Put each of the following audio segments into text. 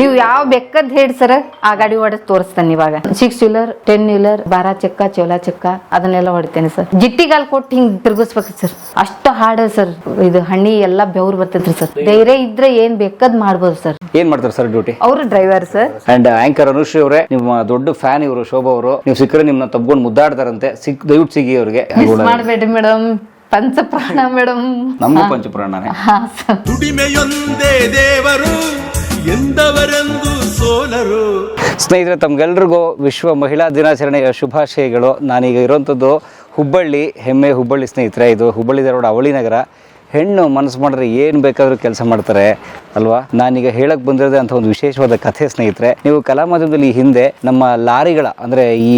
ನೀವು ಯಾವ ಬೆಕ್ಕದ್ ಹೇಳಿ ಸರ್? ಆ ಗಾಡಿ ಹೊಡೆದ್ ತೋರಿಸ್ತಾನೆ ಇವಾಗ ಸಿಕ್ಸ್ ವೀಲರ್ ಟೆನ್ ವೀಲರ್ ಬಾರ ಚಕ್ಕ ಚೋಲ ಚಕ್ಕ ಅದನ್ನೆಲ್ಲ ಹೊಡಿತೇನೆ ಸರ್. ಜಿಟ್ಟಿಗಾಲ್ ಕೊಟ್ಟು ಹಿಂಗ್ ತಿರ್ಗಿಸ್ಬೇಕು ಸರ್. ಅಷ್ಟು ಹಾಡ ಸರ್. ಇದು ಹಣ್ಣಿ ಎಲ್ಲಾ ಬೆವ್ರು ಬರ್ತೈತ್ರಿ ಸರ್. ಧೈರ್ಯ ಇದ್ರೆ ಏನ್ ಬೇಕದ್ ಮಾಡ್ಬೋದು ಸರ್. ಏನ್ ಮಾಡ್ತಾರೆ ಸರ್ ಡ್ಯೂಟಿ ಅವರು driver sir. And anchor Anushree ಅವರೇ ನಿಮ್ಮ ದೊಡ್ಡ ಫ್ಯಾನ್ ಇವರು ಶೋಭಾ ಅವರು ನೀವು ಸಿಕ್ಕರೆ ನಿಮ್ನ ತಬ್ಕೊಂಡು ಮುದ್ದಾಡ್ತಾರಂತೆ. ಸಿಕ್ ದಯವಿಟ್ಟು ಸಿಗಿ ಅವ್ರಿಗೆ. ಮಿಸ್ ಮಾಡ್ಬೇಡ್ರಿ ಮೇಡಮ್. ಪಂಚಪ್ರಾಣ ಮೇಡಮ್. ನಮ್ಮ ಪಂಚಪ್ರಾಣನೇ. ಹಾ ಸರ್. ದುಡಿಮೆಯೊಂದೇ ದೇವರು. ಎಂದವರೆಂದು ಸೋಲರು. ಸ್ನೇಹಿತರೆ, ತಮ್ಗೆಲ್ರಿಗೂ ವಿಶ್ವ ಮಹಿಳಾ ದಿನಾಚರಣೆಯ ಶುಭಾಶಯಗಳು. ನಾನೀಗ ಇರುವಂಥದ್ದು ಹುಬ್ಬಳ್ಳಿ, ಹೆಮ್ಮೆ ಹುಬ್ಬಳ್ಳಿ ಸ್ನೇಹಿತರೆ. ಇದು ಹುಬ್ಬಳ್ಳಿ ಧಾರವಾಡ ಅವಳಿ ನಗರ. ಹೆಣ್ಣು ಮನಸ್ಸು ಮಾಡಿದ್ರೆ ಏನು ಬೇಕಾದರೂ ಕೆಲಸ ಮಾಡ್ತಾರೆ ಅಲ್ವಾ? ನಾನೀಗ ಹೇಳಕ್ಕೆ ಬಂದಿರೋದೇ ಅಂತ ಒಂದು ವಿಶೇಷವಾದ ಕಥೆ ಸ್ನೇಹಿತರೆ. ನೀವು ಕಲಾ ಮಾಧ್ಯಮದಲ್ಲಿ ಹಿಂದೆ ನಮ್ಮ ಲಾರಿಗಳ ಅಂದರೆ ಈ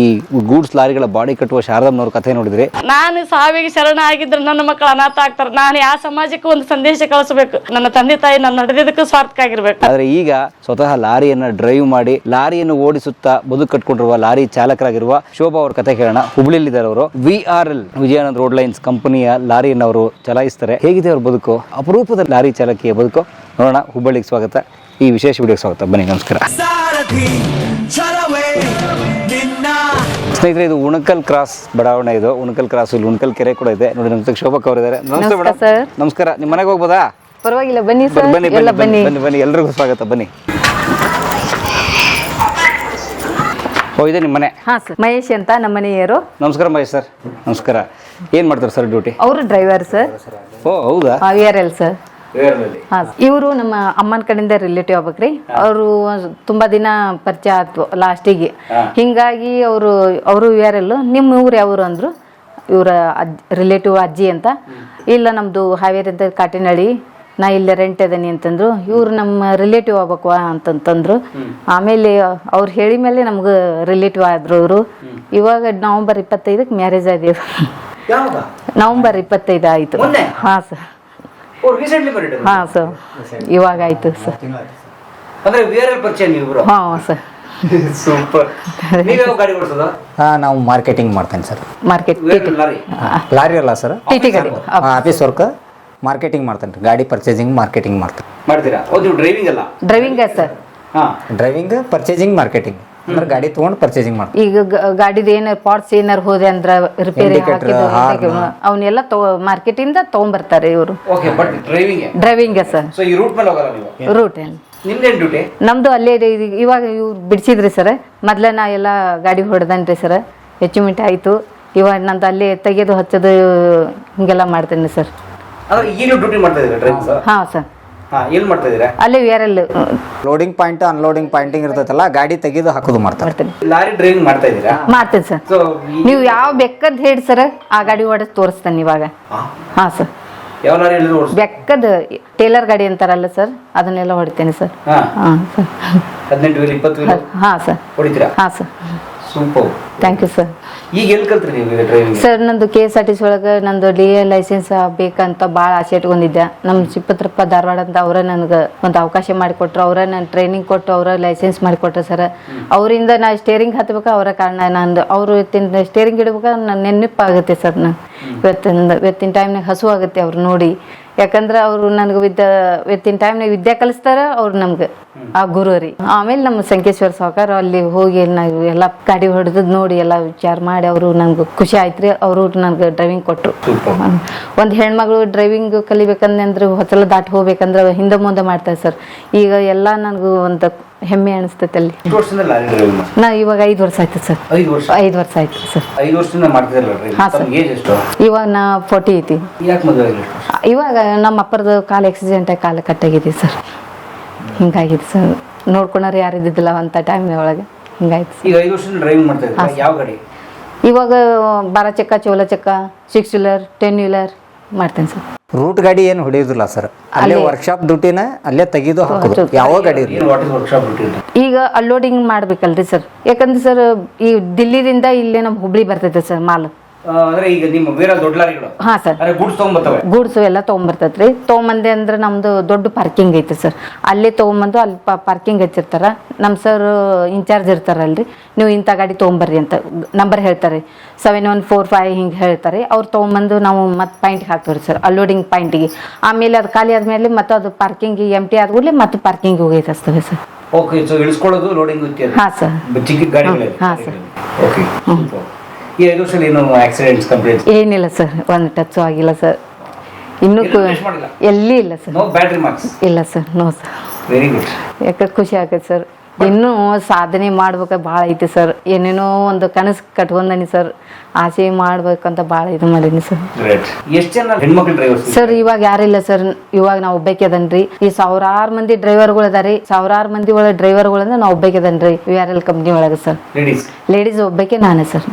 ಗೂಡ್ಸ್ ಲಾರಿಗಳ ಬಾಡಿ ಕಟ್ಟುವ ಶಾರದಮ್ಮನವ್ರ ಕಥೆ ನೋಡಿದ್ರಿ? ನಾನು ಸಾವಿಗೆ ಶರಣ ಆಗಿದ್ರೆ ನನ್ನ ಮಕ್ಕಳು ಅನಾಥ ಆಗ್ತಾರೆ. ನಾನು ಯಾವ ಸಮಾಜಕ್ಕೂ ಒಂದು ಸಂದೇಶ ಕಳಿಸಬೇಕು. ನನ್ನ ತಂದೆ ತಾಯಿ ನನ್ನ ನಡೆದಿದ್ದಕ್ಕೂ ಸ್ವಾರ್ಥಕ್ಕಾಗಿರ್ಬೇಕು. ಆದರೆ ಈಗ ಸ್ವತಃ ಲಾರಿಯನ್ನು ಡ್ರೈವ್ ಮಾಡಿ ಲಾರಿಯನ್ನು ಓಡಿಸುತ್ತಾ ಬದುಕು ಕಟ್ಕೊಂಡಿರುವ ಲಾರಿ ಚಾಲಕರಾಗಿರುವ ಶೋಭಾ ಅವ್ರ ಕಥೆ ಕೇಳೋಣ. ಹುಬ್ಳಿಲಿದ್ದಾರೆ ಅವರು. V R L Vijayananda road lines ಕಂಪನಿಯ ಲಾರಿಯನ್ನು ಅವರು ಚಲಾಯಿಸ್ತಾರೆ. ಹೇಗಿದೆ ಅವ್ರ ಬದುಕು ಅಪರೂಪದ ಲಾರಿ ಚಾಲಕಿಯ ಬದುಕು. ನೋಡೋಣ ಹುಬ್ಬಳ್ಳಿಗೆ ಸ್ವಾಗತ. ಈ ವಿಶೇಷ ವಿಡಿಯೋಗೆ ಸ್ವಾಗತ. ಬನ್ನಿ ನಮಸ್ಕಾರ. ಸ್ನೇಹಿತರೆ ಇದು ಉಣಕಲ್ ಕ್ರಾಸ್ ಬಡಾವಣೆ ಇದು. ಉಣಕಲ್ ಕ್ರಾಸ್ ಇಲ್ಲಿ ಉಣಕಲ್ ಕೆರೆ ಕೂಡ ಇದೆ. ನೋಡಿ ನಮ್ಮ ಶೋಭಕ್ ಅವರಿದ್ದಾರೆ ನಮಸ್ತೆ ನಮಸ್ಕಾರ ಮೇಡಮ್. ಸರ್. ನಮಸ್ಕಾರ. ನಿಮ್ಮ ಮನೆಗೆ ಹೋಗ್ಬೋದಾ? ಪರವಾಗಿಲ್ಲ ಬನ್ನಿ ಸರ್. ಬನ್ನಿ ಎಲ್ಲ ಬನ್ನಿ ಬನ್ನಿ. ಬನ್ನಿ ಬನ್ನಿ. ಎಲ್ರಿಗೂ ಸ್ವಾಗತ. ಬನ್ನಿ. ಓ ಇದೆ ನಿಮ್ಮ ಮನೆ ಹಾ ಸರ್. ಮಹೇಶ್ ಅಂತ ನಮ್ಮ ಮನೆಯವರು. ನಮಸ್ಕಾರ ಮಹೇಶ್ ಸರ್. ನಮಸ್ಕಾರ. ಏನ್ ಮಾಡ್ತಾರೆ ಸರ್ ಡ್ಯೂಟಿ? ಅವರು ಡ್ರೈವರ್ ಸರ್. ಓ ಹೌದಾ? V R L sir. ಹಾ ಇವರು ನಮ್ಮ ಅಮ್ಮನ ಕಡೆಯಿಂದ ರಿಲೇಟಿವ್ ಆಗ್ಬೇಕ್ರಿ. ಅವರು ತುಂಬಾ ದಿನ ಪರಿಚಯ ಆಯ್ತು ಲಾಸ್ಟಿಗೆ. ಹಿಂಗಾಗಿ ಅವರು ಅವರು ವಿ ಆರ್ ಎಲ್. ನಿಮ್ಮ ಊರು ಯಾವ್ರು ಅಂದ್ರು? ಇವರ ಅಜ್ಜಿ ರಿಲೇಟಿವ್ ಅಜ್ಜಿ ಅಂತ. ಇಲ್ಲ ನಮ್ದು ಹಾವೇರಿ ಅಂತ ಕಾಟಿನಳ್ಳಿ ನಾ ಇಲ್ಲೇ ರೆಂಟ್ ಇದೀನಿ ಅಂತಂದ್ರು ಇವ್ರು ನಮ್ಮ ರಿಲೇಟಿವ್ ಆಗ್ಬೇಕು ಅಂತಂತಂದ್ರು. ಆಮೇಲೆ ಅವ್ರು ಹೇಳಿದ ಮೇಲೆ ನಮ್ಗೆ ರಿಲೇಟಿವ್ ಆದ್ರು ಅವರು. ಇವಾಗ ನವಂಬರ್ ಇಪ್ಪತ್ತೈದಕ್ಕೆ ಮ್ಯಾರೇಜ್ ಆದೀವಿ ನವಂಬರ್ ಇಪ್ಪತ್ತೈದು ಆಯ್ತು. ಹಾ ಸರ್ ಹಾ ಸರ್ ಇವಾಗ ಆಯ್ತು ಸರ್ ಹಾಂ ಸರ್ ಸೂಪರ್ ನೀವು ಗಾಡಿ ಓಡಿಸೋದಾ? ಹಾ ನಾವು ಮಾರ್ಕೆಟಿಂಗ್ ಮಾಡ್ತೇನೆ ಸರ್ ಮಾರ್ಕೆಟ್ ಲಾರಿ? ಅಲ್ಲ ಸರ್ ಟಿ ಟಿ ಗಾಡಿ. ಆಫೀಸ್ ವರ್ಕ್ ಮಾರ್ಕೆಟಿಂಗ್ ಮಾಡ್ತಾನೆ ರೀ ಗಾಡಿ ಪರ್ಚೇಸಿಂಗ್ ಮಾರ್ಕೆಟಿಂಗ್ ಮಾಡ್ತಾರೆ? ಮಾಡ್ತೀರಾ ನೀವು ಡ್ರೈವಿಂಗ್ ಅಲ್ಲ? ಡ್ರೈವಿಂಗ್ ಸರ್ ಹಾ. ಡ್ರೈವಿಂಗ್ ಪರ್ಚೇಸಿಂಗ್ ಮಾರ್ಕೆಟಿಂಗ್ ಅಂದ್ರೆ ಗಾಡಿ ತೊಗೊಂಡು ಪರ್ಚೇಸಿಂಗ್ ಮಾಡ್ತಾರೆ ಈಗ ಗ- ಗಾಡಿದ ಏನಾರ ಪಾರ್ಟ್ಸ್ ಏನಾರ ಹೋದೆ ಅಂದ್ರೆ ರಿಪೇರಿ Indicator, ಹಾಕಿದ್ರು horn. ಅವನ್ನೆಲ್ಲ ತಗೋ ಮಾರ್ಕೆಟಿಂದ ತಗೊಂಬರ್ತಾರೆ ಇವರು. Okay but driving driving sir so ಈ ರೂಟ್ ಮೇಲೆ ಹೋಗಲ್ಲ ನೀವು? ರೂಟ್ ಏನು? ನಿಮ್ದೇನ್ ಡ್ಯೂಟಿ ನಮ್ದು ಅಲ್ಲೇ ಇದೆ. ಇದು ಇವಾಗ ಇವ್ರು ಬಿಡಿಸಿದ್ರಿ ಸರ್ ಮೊದ್ಲ ನಾ ಎಲ್ಲ ಗಾಡಿ ಹೊಡೆದನ್ರಿ ಸರ್ ಹೆಚ್ಚುಮಿಟ್ಟು ಆಯ್ತು. ಇವಾಗ ನಂದು ಅಲ್ಲೇ ತೆಗೆದು ಹಚ್ಚೋದು ಹಿಂಗೆಲ್ಲ ಮಾಡ್ತೇನೆ ಸರ್ ಅಂದ್ರೆ ಈಗಲೂ ಡ್ಯೂಟಿ ಮಾಡ್ತಾ ಇದ್ದೀರಾ ಡ್ರೈವಿಂಗ್ ಹಾ ಸರ್ ಹಾ ಎಲ್ಲಿ ಮಾಡ್ತಾ ಇದ್ದೀರಾ? ಅಲ್ಲೇ ವಿ ಲೋಡಿಂಗ್ ಪಾಯಿಂಟ್ ಅನ್ಲೋಡಿಂಗ್ ಪಾಯಿಂಟಿಂಗ್ ಇರ್ತೈತಲ್ಲ ಗಾಡಿ ತೆಗೆದು ಹಾಕೋದು ಮಾಡ್ತಾರೆ. ಮಾಡ್ತೇನೆ. ಲಾರಿ ಡ್ರೈವಿಂಗ್ ಮಾಡ್ತಾ ಇದ್ದೀರಾ? ಮಾಡ್ತೇನೆ ಸರ್ ಸೊ ನೀವು ಯಾವ ಬೆಕ್ಕದ್ ಹೇಳಿ ಸರ್ ಆ ಗಾಡಿ ಹೊಡೆದು ತೋರಿಸ್ತಾನೆ ಇವಾಗ. ಹಾ? ಸರ್ ಯಾವ ಲಾರಿ ಓಡಿಸ್ ಬೆಕ್ಕದ ಟೇಲರ್ ಗಾಡಿ ಅಂತಾರಲ್ಲ ಸರ್ ಅದನ್ನೆಲ್ಲ ಹೊಡಿತೇನೆ ಸರ್ ಹಾ. ಹಾ ಸರ್ ಹದಿನೆಂಟು ವೀಲ್ ಇಪ್ಪತ್ತು ವೀಲ್ ಹಾ ಸರ್ ಹೊಡಿತೀರಾ? ಹಾ sir super thank you sir ಈಗ ಎಲ್ಲಿ ಕಲ್ತ್ರಿ ನೀವು ಡ್ರೈವಿಂಗ್ ಸರ್ ನಂದು K S R T C ಒಳಗೆ ನಂದು ಡಿ ಎ ಲೈಸೆನ್ಸ್ ಬೇಕಂತ ಭಾಳ ಆಸೆ ಇಟ್ಕೊಂಡಿದ್ದೆ. ನಮ್ಮ ಚಿಪ್ಪತ್ರಪ್ಪ ಧಾರವಾಡ ಅಂತ ಅವರೇ ನನಗೆ ಒಂದು ಅವಕಾಶ ಮಾಡಿಕೊಟ್ರು. ಅವರೇ ನಾನು ಟ್ರೈನಿಂಗ್ ಕೊಟ್ಟು ಅವರ ಲೈಸೆನ್ಸ್ ಮಾಡಿಕೊಟ್ರು ಸರ್ ಅವರಿಂದ ನಾ ಸ್ಟೇರಿಂಗ್ ಹತ್ಬೇಕು ಅವರ ಕಾರಣ? ನಂದು ಅವರು ಇವತ್ತಿನ ಸ್ಟೇರಿಂಗ್ ಇಡ್ಬೇಕು? ನನ್ನ ನೆನಪಾಗುತ್ತೆ ಸರ್ ನಾನು ಇವತ್ತಿನ ಇವತ್ತಿನ ಟೈಮ್ನಾಗ ಹಸು ಆಗುತ್ತೆ ಅವ್ರು ನೋಡಿ. ಯಾಕಂದ್ರೆ ಅವರು ನನಗೆ ವಿದ್ಯಾ ಇನ್ ಟೈಮ್ನಾಗ ವಿದ್ಯೆ ಕಲಿಸ್ತಾರ ಅವ್ರು ನಮ್ಗೆ. ಆ ಗುರು ರೀ. ಆಮೇಲೆ ನಮ್ಮ ಸಂಕೇಶ್ವರ ಸಾವುಕಾರ ಅಲ್ಲಿ ಹೋಗಿ ನಾವು ಎಲ್ಲ ಗಾಡಿ ಹೊಡೆದ್ ನೋಡಿ ಎಲ್ಲ ವಿಚಾರ ಮಾಡಿ ಅವರು ನನ್ಗೆ ಖುಷಿ ಆಯ್ತು ರೀ ಅವರು ನನ್ಗೆ ಡ್ರೈವಿಂಗ್ ಕೊಟ್ಟರು ಒಂದು ಹೆಣ್ಮಗಳು ಡ್ರೈವಿಂಗ್ ಕಲಿಬೇಕಂದ್ರೆ ಹೊಸಲ ದಾಟಿ ಹೋಗ್ಬೇಕಂದ್ರೆ ಹಿಂದೆ ಮುಂದೆ ಮಾಡ್ತಾರೆ ಸರ್. ಈಗ ಎಲ್ಲ ನನಗೂ ಒಂದು ಹೆಮ್ಮೆ ಅನಿಸ್ತೈತೆ ಅಲ್ಲಿ. ನಾ ಇವಾಗ ಐದು ವರ್ಷ ಆಯ್ತು ಸರ್. ಐದು ವರ್ಷ? ಆಯ್ತು ಸರ್. ಮಾಡ್ತಿದ್ರಲ್ಲ ಸರ್. ಇವಾಗ ನಾ ಫೋರ್ಟಿ ಐತಿ. ಇವಾಗ ನಮ್ಮ ಅಪ್ಪರದು ಕಾಲು ಆಕ್ಸಿಡೆಂಟ್ ಆಗಿ ಕಾಲು ಕಟ್ಟಾಗಿದೆ ಸರ್ ಹಿಂಗಾಗಿದೆ ಸರ್ ನೋಡ್ಕೊಳೋರು ಯಾರು ಇದ್ದಿದ್ದಿಲ್ಲ ಅಂತ ಟೈಮ್ ಒಳಗೆ. ಹಿಂಗಾಯ್ತು ಸರ್ ಈಗ ಐದು ವರ್ಷದಿಂದ ಡ್ರೈವಿಂಗ್ ಮಾಡ್ತಾ ಇದ್ದೀರಾ? ಯಾವ ಗಾಡಿ? ಇವಾಗ ಬಾರ ಚಕ್ಕ ಚೋಲ ಚಕ್ಕ ಸಿಕ್ಸ್ ವೀಲರ್ ಟೆನ್ ವೀಲರ್ ಮಾಡ್ತೇನೆ ಸರ್ ರೂಟ್ ಗಾಡಿ ಏನು ಹೊಡೆಯೋದಿಲ್ಲ ಸರ್ ಅಲ್ಲೇ ವರ್ಕ್ಶಾಪ್ ಡ್ಯೂಟಿನ ಅಲ್ಲೇ ತೆಗೆದು ಹಾಕೋದು. ಯಾವ ಗಾಡಿ ಇರಲಿ ಏನು ವಾಟ್ ಇಸ್ ವರ್ಕ್ಶಾಪ್ ರೂಟೀನ್ ಈಗ ಅಲ್ಲೋಡಿಂಗ್ ಮಾಡ್ಬೇಕಲ್ರಿ ಸರ್ ಯಾಕಂದ್ರೆ ಸರ್ ಈ ದಿಲ್ಲಿದಿಂದ ಇಲ್ಲೇ ನಮ್ಮ ಹುಬ್ಳಿ ಬರ್ತೈತೆ ಸರ್ ಮಾಲ್. ಅಂದ್ರೆ ಈಗ ನಿಮ್ಮ ಬೇರೆ ದೊಡ್ಡ ಲಾರಿಗಳು ಹಾಂ ಸರ್. ಅಂದ್ರೆ ಗುಡ್ಸ್ ಗೂಡ್ಸು ಎಲ್ಲ ತೊಗೊಂಬರ್ತೈತ್ರಿ. ತೊಗೊಂಬಂದೆ ಅಂದ್ರೆ ನಮ್ದು ದೊಡ್ಡ ಪಾರ್ಕಿಂಗ್ ಐತೆ ಸರ್. ಅಲ್ಲೇ ತೊಗೊಂಬಂದು ಅಲ್ಲಿ ಪಾರ್ಕಿಂಗ್ ಹಚ್ಚಿರ್ತಾರ. ನಮ್ಮ ಸರ್ ಇನ್ಚಾರ್ಜ್ ಇರ್ತಾರಲ್ರಿ. ನೀವು ಇಂಥ ಗಾಡಿ ತಗೊಂಬರ್ರಿ ಅಂತ ನಂಬರ್ ಹೇಳ್ತಾರೆ. ಸೆವೆನ್ ಒನ್ ಫೋರ್ ಫೈವ್ ಹಿಂಗೆ ಹೇಳ್ತಾರೆ. ಅವ್ರು ತೊಗೊಂಬಂದು ನಾವು ಮತ್ತೆ ಪಾಯಿಂಟ್ಗೆ ಹಾಕ್ತೀವಿ ಸರ್ ಅಲ್ಲೋಡಿಂಗ್ ಪಾಯಿಂಟಿಗೆ ಆಮೇಲೆ ಅದು ಖಾಲಿ ಆದಮೇಲೆ ಮತ್ತೆ ಅದು ಪಾರ್ಕಿಂಗ್ ಎಂ ಟಿ ಆದ್ಮೇಲೆ ಮತ್ತೆ ಪಾರ್ಕಿಂಗ್ ಹೋಗೈತೆ ಸರ್. ಓಕೆ ಸೊ ಇಳಿಸ್ಕೊಳ್ಳೋದು ಲೋಡಿಂಗ್ ಹಾಂ ಸರ್. ಚಿಕ್ಕ ಹಾ, ಸರ್. ಓಕೆ ಈ ಐದು ವರ್ಷದಲ್ಲಿ ಏನು ಆಕ್ಸಿಡೆಂಟ್ಸ್ ಏನಿಲ್ಲ ಸರ್ ಒಂದು ಟಚ್ ಆಗಿಲ್ಲ ಸರ್ ಇನ್ನೂ ಎಲ್ಲೂ ಕು- ಮಾಡಿಲ್ಲ? ಎಲ್ಲಿ ಇಲ್ಲ ಸರ್ ನೋ ಬ್ಯಾಟ್ರಿ ಮಾರ್ಕ್ಸ್ ಇಲ್ಲ sir no sir very good ಯಾಕೆ ಖುಷಿ ಆಗತ್ತೆ ಸರ್ ಇನ್ನೂ ಸಾಧನೆ ಮಾಡ್ಬೇಕು ಭಾಳ ಐತಿ ಸರ್ ಏನೇನೋ ಒಂದು ಕನಸು ಕಟ್ಕೊಂಡನಿ ಸರ್ ಆಸೆ ಮಾಡ್ಬೇಕಂತ ಭಾಳ ಇದು ಮಾಡೀನಿ ಸರ್ ಗ್ರೇಟ್ ಎಷ್ಟು ಜನ ಹೆಣ್ಮಕ್ಳು ಡ್ರೈವರ್ಸ್ ಸರ್ ಇವಾಗ ಯಾರಿಲ್ಲ ಸರ್ ಇವಾಗ ನಾವು ಒಬ್ಬಾಕಿ ಅದನ್ರಿ. ಈ ಸಾವಿರಾರು ಮಂದಿ ಡ್ರೈವರ್ಗಳು ಅದಾರಿ. ಸಾವಿರಾರು ಮಂದಿ ಒಳಗೆ ಡ್ರೈವರ್ಗಳಂದ್ರೆ ನಾವು ಒಬ್ಬಾಕಿ ಅದನ್ರಿ. ವಿ ಆರ್ ಎಲ್ ಕಂಪ್ನಿ ಒಳಗೆ ಸರ್ ಲೇಡೀಸ್ ಲೇಡೀಸ್ ಒಬ್ಬಾಕೆ ನಾನೇ ಸರ್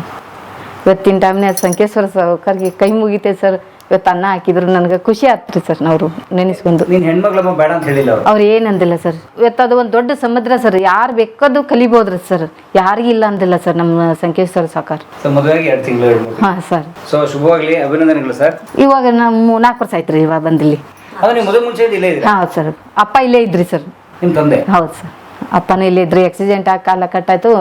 ಇವತ್ತಿನ ಟೈಮ್ನಾಗ ಸಂಕೇಶ್ವರ ಸಾವುಕಾರ್ಗೆ ಕೈ ಮುಗಿತೆ ಸರ್ ಇವತ್ತು ಅನ್ನ ಹಾಕಿದ್ರು ನನಗೆ ಖುಷಿ ಆತ್ರಿ ಸರ್ ನಾವು ನೆನೆಸ್ಕೊಂಡು. ನೀನ್ ಹೆಣ್ಮಕ್ಳಮ್ಮ ಬೇಡ ಅಂತ ಹೇಳಿಲ್ಲ ಅವ್ರು? ಅವ್ರು ಏನಂದಿಲ್ಲ ಸರ್ ಇವತ್ತು ಅದು ಒಂದು ದೊಡ್ಡ ಸಮುದ್ರ ಸರ್ ಯಾರು ಬೇಕಾದ್ರು ಕಲಿಬೋದ್ರಿ ಸರ್ ಯಾರಿಗಿಲ್ಲ ಅಂದಿಲ್ಲ ಸರ್ ನಮ್ಮ ಸಂಕೇಶ್ವರ ಸಾಕಾರ. ಸೊ ಮದುವೆಗೆ ಎರಡು ತಿಂಗಳು ಎರಡು ಹಾಂ ಸರ್ ಸೊ ಶುಭವಾಗ್ಲಿ ಅಭಿನಂದನೆಗಳು ಸರ್ ಇವಾಗ ನಮ್ಮ ನಾಲ್ಕು ವರ್ಷ ಆಯ್ತು ರೀ ಇವಾಗ ಬಂದಿಲ್ಲಿ. ಅದು ನೀವು ಮದುವೆ ಮುಂಚೆ ಇಲ್ಲೇ ಇದ್ರೆ ಹಾಂ ಸರ್ ಅಪ್ಪ ಇಲ್ಲೇ ಇದ್ರಿ ಸರ್ ನಿಮ್ಮ ತಂದೆ? ಹೌದು ಸರ್ ಅಪ್ಪನೂ ಇಲ್ಲಿದ್ರಿ ಆಕ್ಸಿಡೆಂಟ್ ಆಗಿ ಕಾಲ ಕಟ್ಟಾಯ್ತು.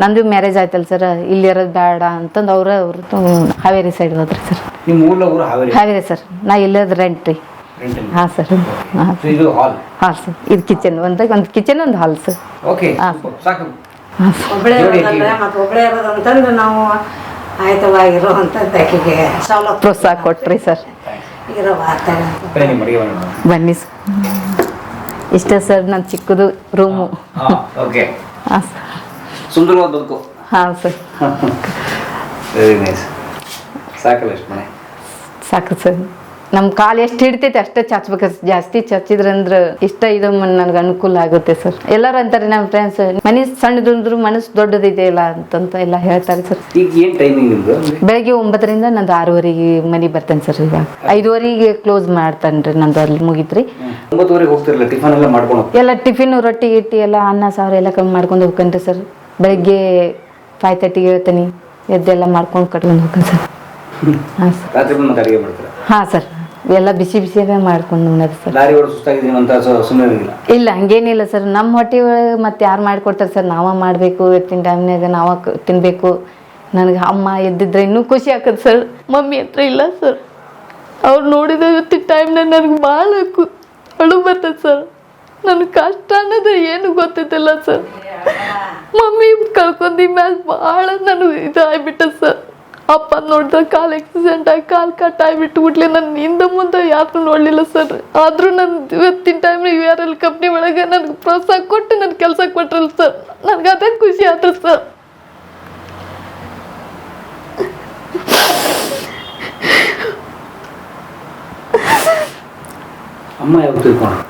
ನಂದು ಮ್ಯಾರೇಜ್ ಆಯ್ತಲ್ಲ ಸರ್ ಇಲ್ಲಿ ಇರೋದು ಬೇಡ ಅಂತಂದು ಅವ್ರ ಅವ್ರದ್ದು ಹಾವೇರಿ ಸೈಡ್ ಹೋದ್ರಿ ಸರ್ ನಿಮ್ಮ ಊರ್ಲ ಊರು ಹಾವೇರಿ? ಹಾವೇರಿ ಸರ್ ನಾ ಇಲ್ಲದ ರೆಂಟ್ ರೀ. ಹಾ ಹಾಂ ಸರ್ ಹಾಂ So ಇದು ಹಾಲ್ ಹಾಂ ಸರ್ ಇದು ಕಿಚನ್ ಒಂದು ಒಂದು ಕಿಚನ್ ಒಂದು ಹಾಲ್ ಸರ್ ಓಕೆ ಹಾ. ಸಾಕು. ಒಬ್ಬಳೇ ಜೋಡಿ ಇರೋದಲ್ಲ ಮತ್ತು ಒಬ್ಬಳೇ ಇರೋದಂತಂದ್ರೆ ನಾವು ಆಕೆಗೆ ಪ್ರೋತ್ಸಾಹ ಕೊಟ್ರಿ ಸರ್ ಇರೋ ಬನ್ನಿ ಸರ್ ಇಷ್ಟೇ ಸರ್ ನನ್ನ ಚಿಕ್ಕದು ರೂಮು ಹಾಂ ಓಕೆ ಹಾಂ ಸರ್ ಸುಂದರವಾದ ಬದುಕು. ಹಾಂ ಸರ್. ವೆರಿ ನೈಸ್ ಸಾಕಲ್ಲ ಎಷ್ಟು ಮನೆ. ಸಾಕು ಸರ್. ನಮ್ಮ ಕಾಲು ಎಷ್ಟು ಹಿಡಿತೈತೆ ಅಷ್ಟೇ ಚಾಚ್ಬೇಕು. ಜಾಸ್ತಿ ಚಚ್ಚಿದ್ರಂದ್ರೆ ಇಷ್ಟ ಇದು ನನಗೆ ಅನುಕೂಲ ಆಗುತ್ತೆ ಸರ್. ಎಲ್ಲರೂ ಅಂತಾರೆ ನಮ್ಮ ಫ್ರೆಂಡ್ಸ್ ಮನೆ ಸಣ್ಣದಂದ್ರು ಮನಸ್ಸು ದೊಡ್ಡದಿದೆ ಇಲ್ಲ ಅಂತಂತ ಎಲ್ಲ ಹೇಳ್ತಾರೆ ಸರ್. ಬೆಳಗ್ಗೆ ಒಂಬತ್ತರಿಂದ ನಂದು ಆರೂವರೆಗೆ ಮನೆ ಬರ್ತೇನೆ ಸರ್ ಈಗ. ಐದುವರೆಗೆ ಕ್ಲೋಸ್ ಮಾಡ್ತಾನೆ ರೀ ನಂದು ಅಲ್ಲಿ ಮುಗಿತ್ರಿ. ಎಲ್ಲ ಮಾಡ್ಕೊಂಡು ಹೋಗ್ತೀರಿ? ಎಲ್ಲ ಟಿಫಿನ್ ರೊಟ್ಟಿ ಗಿಟ್ಟಿ ಎಲ್ಲ ಅನ್ನ ಸಾವಿರ ಎಲ್ಲ ಕಮ್ಮಿ ಮಾಡ್ಕೊಂಡು ಹೋಗ್ಕಂತ ಸರ್. ಬೆಳಗ್ಗೆ ಫೈವ್ ತರ್ಟಿಗೆ ಹೇಳ್ತೀನಿ. ಎದ್ದೆಲ್ಲ ಮಾಡ್ಕೊಂಡು ಕಟ್ಕೊಂಡು ಹೋಗ್ತೀನಿ ಸರ್. ಹಾಂ ಸರ್. ಹಾಂ ಸರ್. ಎಲ್ಲ ಬಿಸಿ ಬಿಸಿನೇ ಮಾಡ್ಕೊಂಡು ಉಣ್ಣೋದು ಸರ್. ಲಾರಿ ಸುಸ್ತಾಗಿದ್ದೀನಿ ಅಂತ ಸುಮ್ಮನೆ ಇರಲಿಲ್ಲ? ಇಲ್ಲ ಹಂಗೇನಿಲ್ಲ ಸರ್. ನಮ್ಮ ಹೊಟ್ಟೆ ಒಳಗೆ ಮತ್ತೆ ಯಾರು ಮಾಡಿಕೊಡ್ತಾರೆ ಸರ್? ನಾವೇ ಮಾಡಬೇಕು ಇವತ್ತಿನ ಟೈಮ್ನಾಗ ನಾವ ತಿನ್ನಬೇಕು ತಿನ್ಬೇಕು. ನನಗೆ ಅಮ್ಮ ಎದ್ದಿದ್ರೆ ಇನ್ನೂ ಖುಷಿ ಆಗ್ತದೆ ಸರ್. ಮಮ್ಮಿ ಹತ್ರ ಇಲ್ಲ ಸರ್. ಅವ್ರು ನೋಡಿದ ಇವತ್ತಿನ ಟೈಮ್ನಾಗ ನನಗೆ ಭಾಳ ಅಳು ಬರ್ತದೆ ಸರ್. ನನಗೆ ಕಷ್ಟ ಅನ್ನೋದು ಏನು ಗೊತ್ತಿದ್ದಿಲ್ಲ ಸರ್. ಮಮ್ಮಿ ಕಳ್ಕೊಂಡಿ ಮ್ಯಾಲ ಭಾಳ ನನಗೆ ಇದಾಗ್ಬಿಟ್ಟೆ ಸರ್. ಅಪ್ಪ ನೋಡಿದ ಕಾಲು ಆಕ್ಸಿಡೆಂಟ್ ಆಗಿ ಕಾಲು ಕಟ್ ಆಗಿಬಿಟ್ಟು ಬಿಟ್ಲಿ ನನ್ನ ಹಿಂದೆ ಮುಂದೆ ಯಾರು ನೋಡಲಿಲ್ಲ ಸರ್ ಆದರೂ ನನ್ನ ಇವತ್ತಿನ time U R L company ಒಳಗೆ ನನಗೆ ಪ್ರೋತ್ಸಾಹ ಕೊಟ್ಟು ನನ್ನ ಕೆಲಸ ಕೊಟ್ರಲ್ಲ ಸರ್ ನನಗೆ ಅದೇ ಖುಷಿ ಆಯ್ತು ಸರ್ ಅಮ್ಮ ಯಾವಾಗ ತಿಳ್ಕೊಂಡು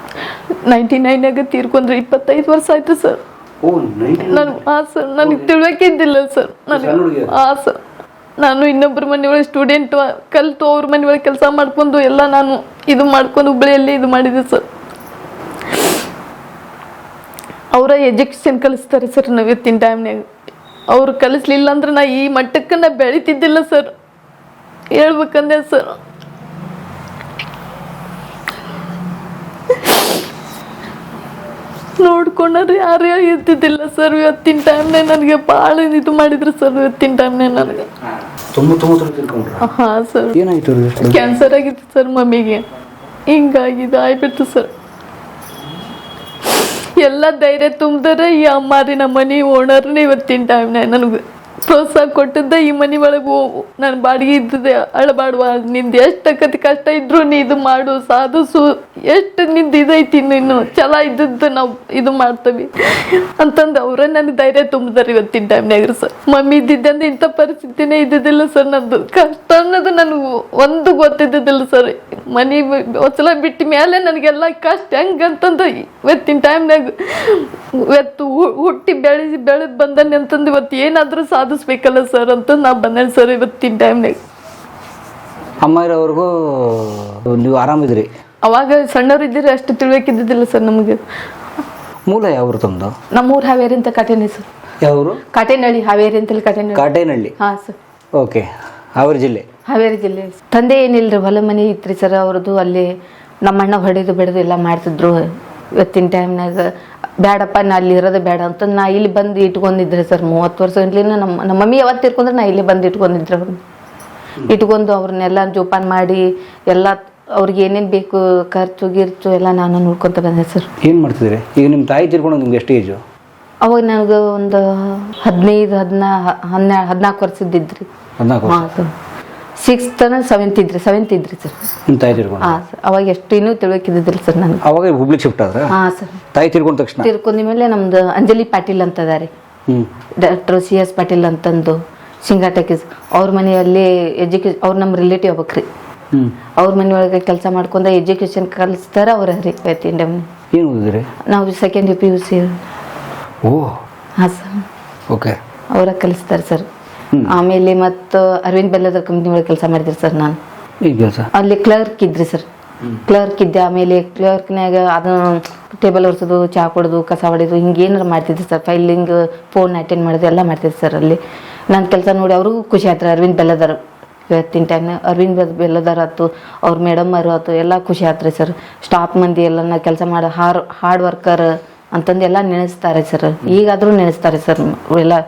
ನೈಂಟಿ ನೈನಾಗ ತೀರ್ಕೊಂಡ್ರೆ. ಇಪ್ಪತ್ತೈದು ವರ್ಷ ಆಯ್ತು ಸರ್ ನಾನು ಹಾಂ ಸರ್ ನನಗೆ ತಿಳ್ಬೇಕಿದ್ದಿಲ್ಲ ಸರ್ ನನಗೆ ಹಾಂ ಸರ್ ನಾನು ಇನ್ನೊಬ್ಬರ ಮನೆಯೊಳಗೆ ಸ್ಟೂಡೆಂಟ್ ಕಲಿತು ಅವ್ರ ಮನೆಯೊಳಗೆ ಕೆಲಸ ಮಾಡ್ಕೊಂಡು ಎಲ್ಲ ನಾನು ಇದು ಮಾಡ್ಕೊಂಡು ಹುಬ್ಬಳ್ಳಿಯಲ್ಲಿ ಇದು ಮಾಡಿದೆ ಸರ್ ಅವರ ಎಜುಕೇಷನ್ ಕಲಿಸ್ತಾರೆ ಸರ್ ನಾವು ಟೈಮ್ನಾಗ ಅವ್ರು ಕಲಿಸ್ಲಿಲ್ಲ ಅಂದ್ರೆ ನಾ ಈ ಮಟ್ಟಕ್ಕೆ ನಾ ಬೆಳಿತಿದ್ದಿಲ್ಲ ಸರ್ ಹೇಳ್ಬೇಕಂದೆ ಸರ್ ನೋಡ್ಕೊಂಡ್ರೆ ಯಾರು ಇರ್ತಿದ್ದಿಲ್ಲ ಸರ್ ಇವತ್ತಿನ ಟೈಮ್ನಾಗ ನನಗೆ ಭಾಳ ಇದು ಮಾಡಿದ್ರು ಸರ್ ಇವತ್ತಿನ ಟೈಮ್ನಾಗ ನನಗೆ. ಹಾಂ ಸರ್. ಏನಾಯ್ತು ಕ್ಯಾನ್ಸರ್ ಆಗಿತ್ತು ಸರ್ ಮಮ್ಮಿಗೆ. ಹಿಂಗಾಗಿ ಇದು ಆಗ್ಬಿಟ್ಟು ಸರ್. ಎಲ್ಲ ಧೈರ್ಯ ತುಂಬಿದ್ರೆ ಈ ಅಮ್ಮಾರಿ ನಮ್ಮ ಮನೆ ಓನರ್ನೇ ಇವತ್ತಿನ ಟೈಮ್ನಾಗ ನನಗೆ. ಪ್ರೋತ್ಸಾಹ ಕೊಟ್ಟಿದ್ದ ಈ ಮನೆ ಒಳಗೆ ಹೋಗು ನಾನು ಬಾಡಿಗೆ ಇದ್ದದೆ, ಅಳಬಾಡುವ ನಿಂದು. ಎಷ್ಟು ಕತಿ ಕಷ್ಟ ಇದ್ರು ನೀ ಇದು ಮಾಡು ಸಾಧಿಸು ಎಷ್ಟು ನಿಂದು ಇದೈತಿ ನೀನು? ಛಲ ಇದ್ದದ್ದು ನಾವು ಇದು ಮಾಡ್ತೀವಿ. ಅಂತಂದು ಅವರೇ ನನಗೆ ಧೈರ್ಯ ತುಂಬಿದಾರೆ ಇವತ್ತಿನ ಟೈಮ್ನಾಗ ಸರ್. ಮಮ್ಮಿ ಇದ್ದಿದ್ದಂದ್ರೆ ಇಂಥ ಪರಿಸ್ಥಿತಿನೇ ಇದ್ದಿದ್ದಿಲ್ಲ ಸರ್ ನಂದು. ಕಷ್ಟ ಅನ್ನೋದು ನನಗೆ ಒಂದು ಗೊತ್ತಿದ್ದಿದ್ದಿಲ್ಲ ಸರ್. ಮನೆ ಒಚ್ಚಲ ಬಿಟ್ಟ ಮೇಲೆ ನನಗೆಲ್ಲ ಕಷ್ಟ ಹೆಂಗಂತಂದು ಇವತ್ತಿನ ಟೈಮ್ನಾಗ ಇವತ್ತು ಹುಟ್ಟಿ ಬೆಳೆಸಿ ಬೆಳೆದು ಬಂದನೆ ಅಂತಂದು ಇವತ್ತು ಏನಾದರೂ ಸಾಧಿಸ್ಬೇಕಲ್ಲ ಸರ್ ಅಂತ ನಾ ಬಂದೇನೆ ಸರ್ ಇವತ್ತಿನ ಟೈಮ್ನಾಗ ಅಮ್ಮರವ್ರಿಗೂ ನೀವು ಆರಾಮಿದ್ರಿ? ಅವಾಗ ಸಣ್ಣವ್ರು ಇದ್ದೀರಿ ಅಷ್ಟು ತಿಳ್ಬೇಕಿದ್ದಿದ್ದಿಲ್ಲ ಸರ್ ನಮಗೆ. ಮೂಲ ಯಾವ್ರು ತಮ್ಮದು ನಮ್ಮೂರು ಹಾವೇರಿ ಅಂತ ಕಾಟೇನಿ ಸರ್ ಯಾವ್ರು? ಕಾಟೇನಹಳ್ಳಿ ಹಾವೇರಿ ಅಂತ ಕಾಟೇನಹಳ್ಳಿ. ಕಾಟೇನಹಳ್ಳಿ? ಹಾಂ ಸರ್ ಓಕೆ. ಹಾವೇರಿ ಜಿಲ್ಲೆ? ಹಾವೇರಿ ಜಿಲ್ಲೆ. ತಂದೆ ಏನಿಲ್ರಿ ಹೊಲ ಮನೆ ಇತ್ರಿ ಸರ್ ಅವ್ರದ್ದು ಅಲ್ಲಿ ನಮ್ಮ ಅಣ್ಣ ಹೊಡೆದು ಬೆಳೆದು ಎಲ್ಲ ಮಾಡ್ತಿದ್ರು ಇವತ್ತಿನ ಟೈಮ್ನಾಗ ಬೇಡಪ್ಪ ನಾ ಅಲ್ಲಿ ಇರೋದು ಬೇಡ ಅಂತ ನಾ ಇಲ್ಲಿ ಬಂದು ಇಟ್ಕೊಂಡಿದ್ರೆ ಸರ್ ಮೂವತ್ತು ವರ್ಷ ಗಂಟ್ಲಿನ ನಮ್ಮ ನಮ್ಮ ಮಮ್ಮಿ ಯಾವತ್ತು ಇಟ್ಕೊಂಡ್ರೆ ನಾ ಇಲ್ಲಿ ಬಂದು ಇಟ್ಕೊಂಡಿದ್ರೆ. ಅವ್ರನ್ನ ಇಟ್ಕೊಂಡು ಅವ್ರನ್ನೆಲ್ಲ ಜೋಪಾನ ಮಾಡಿ ಎಲ್ಲ ಅವ್ರಿಗೆ ಏನೇನು ಬೇಕು ಖರ್ಚು ಗಿರ್ಚು ಎಲ್ಲ ನಾನು ನೋಡ್ಕೊತ ಬಂದೆ ಸರ್. ಏನು ಮಾಡ್ತಿದ್ದೀರಿ? ಈಗ ನಿಮ್ಮ ತಾಯಿ ತಿರ್ಕೊಂಡು ನಿಮ್ಗೆ ಎಷ್ಟು ಏಜು ಅವಾಗ ನನಗೆ ಒಂದು ಹದಿನೈದು ಹದಿನಾ ಹನ್ನೆ ಹದಿನಾಲ್ಕು ವರ್ಷದಿದ್ರಿ ಹದಿನಾಲ್ಕು ಹಾಂ ಸರ್. ಸಿಕ್ಸ್ತ್ ತನಕ ಸೆವೆಂತ್ ಇದ್ರಿ ಸೆವೆಂತ್ ಇದ್ರಿ ಸರ್ ನಿಮ್ಮ ತಾಯಿ ತೀರ್ಕೊಂಡು ಹಾಂ ಸರ್ ಅವಾಗ ಎಷ್ಟು ಇನ್ನೂ ತಿಳ್ಕಿದ್ದಿಲ್ಲ ಸರ್ ನಾನು ಅವಾಗ ಹುಬ್ಳಿಗೆ ಶಿಫ್ಟ್ ಆದ್ರೆ? ಹಾಂ ಸರ್ ತಾಯಿ ತಿರ್ಕೊಂಡ ತಕ್ಷಣ? ತಿರ್ಕೊಂಡ ಮೇಲೆ ನಮ್ದು ಅಂಜಲಿ ಪಾಟೀಲ್ ಅಂತ ಅದಾರಿ ಡಾಕ್ಟರ್ ಸಿ ಎಸ್ ಪಾಟೀಲ್ ಅಂತಂದು ಸಿಂಗಾಟಕೀಸ್ ಅವ್ರ ಮನೆಯಲ್ಲಿ ಎಜುಕೇಶನ್ ಅವ್ರು ನಮ್ಮ ರಿಲೇಟಿವ್ ಆಗ್ಬೇಕ್ರಿ ಹ್ಞೂ ಅವ್ರ ಮನೆಯೊಳಗೆ ಕೆಲಸ ಮಾಡ್ಕೊಂಡ ಎಜುಕೇಶನ್ ಕಲಿಸ್ತಾರ ಅವ್ರ ಹರಿ ಇಂಡಮ್ ಏನು ಓದಿದ್ರಿ? ನಾವು second U P U C ಓ. ಹಾಂ ಸರ್ ಓಕೆ ಅವರ ಕಲಿಸ್ತಾರೆ ಸರ್ ಆಮೇಲೆ ಮತ್ತು ಅರವಿಂದ್ ಬೆಲ್ಲದರ್ ಕಂಪ್ನಿ ಒಳಗೆ ಕೆಲಸ ಮಾಡಿದ್ರಿ ಸರ್ ನಾನು. ಈಗ ಅಲ್ಲಿ ಕ್ಲರ್ಕ್ ಇದ್ರಿ ಸರ್. ಕ್ಲರ್ಕ್ ಇದ್ದೆ ಆಮೇಲೆ ಕ್ಲರ್ಕ್ನಾಗ ಅದು ಟೇಬಲ್ ಒರೆಸೋದು ಚಹಾ ಕೊಡೋದು ಕಸ ಹೊಡೆದು ಹಿಂಗೆ ಏನಾರು ಮಾಡ್ತಿದ್ದೆ ಸರ್. ಫೈಲಿಂಗ್ ಫೋನ್ ಅಟೆಂಡ್ ಮಾಡೋದು ಎಲ್ಲ ಮಾಡ್ತಿದ್ದೆ ಸರ್ ಅಲ್ಲಿ. ನನ್ನ ಕೆಲಸ ನೋಡಿ ಅವ್ರಿಗೂ ಖುಷಿ ಆಯ್ತು ಅರವಿಂದ್ ಬೆಲ್ಲದರ್ ಇವತ್ತಿನ ಟೈಮ್ ಅರವಿಂದ್ ಬೆಲ್ಲದಾರ ಆಯ್ತು ಅವ್ರ ಮೇಡಮ್ ಅವರು ಆಯ್ತು ಎಲ್ಲ ಖುಷಿ ಆಯ್ತು ರೀ ಸರ್. ಸ್ಟಾಫ್ ಮಂದಿ ಎಲ್ಲ ಕೆಲಸ ಮಾಡೋ ಹಾರ್ ಹಾರ್ಡ್ ವರ್ಕರ್ ಅಂತಂದು ಎಲ್ಲ ನೆನೆಸ್ತಾರೆ ಸರ್. ಈಗಾದರೂ ನೆನೆಸ್ತಾರೆ ಸರ್ ಎಲ್ಲ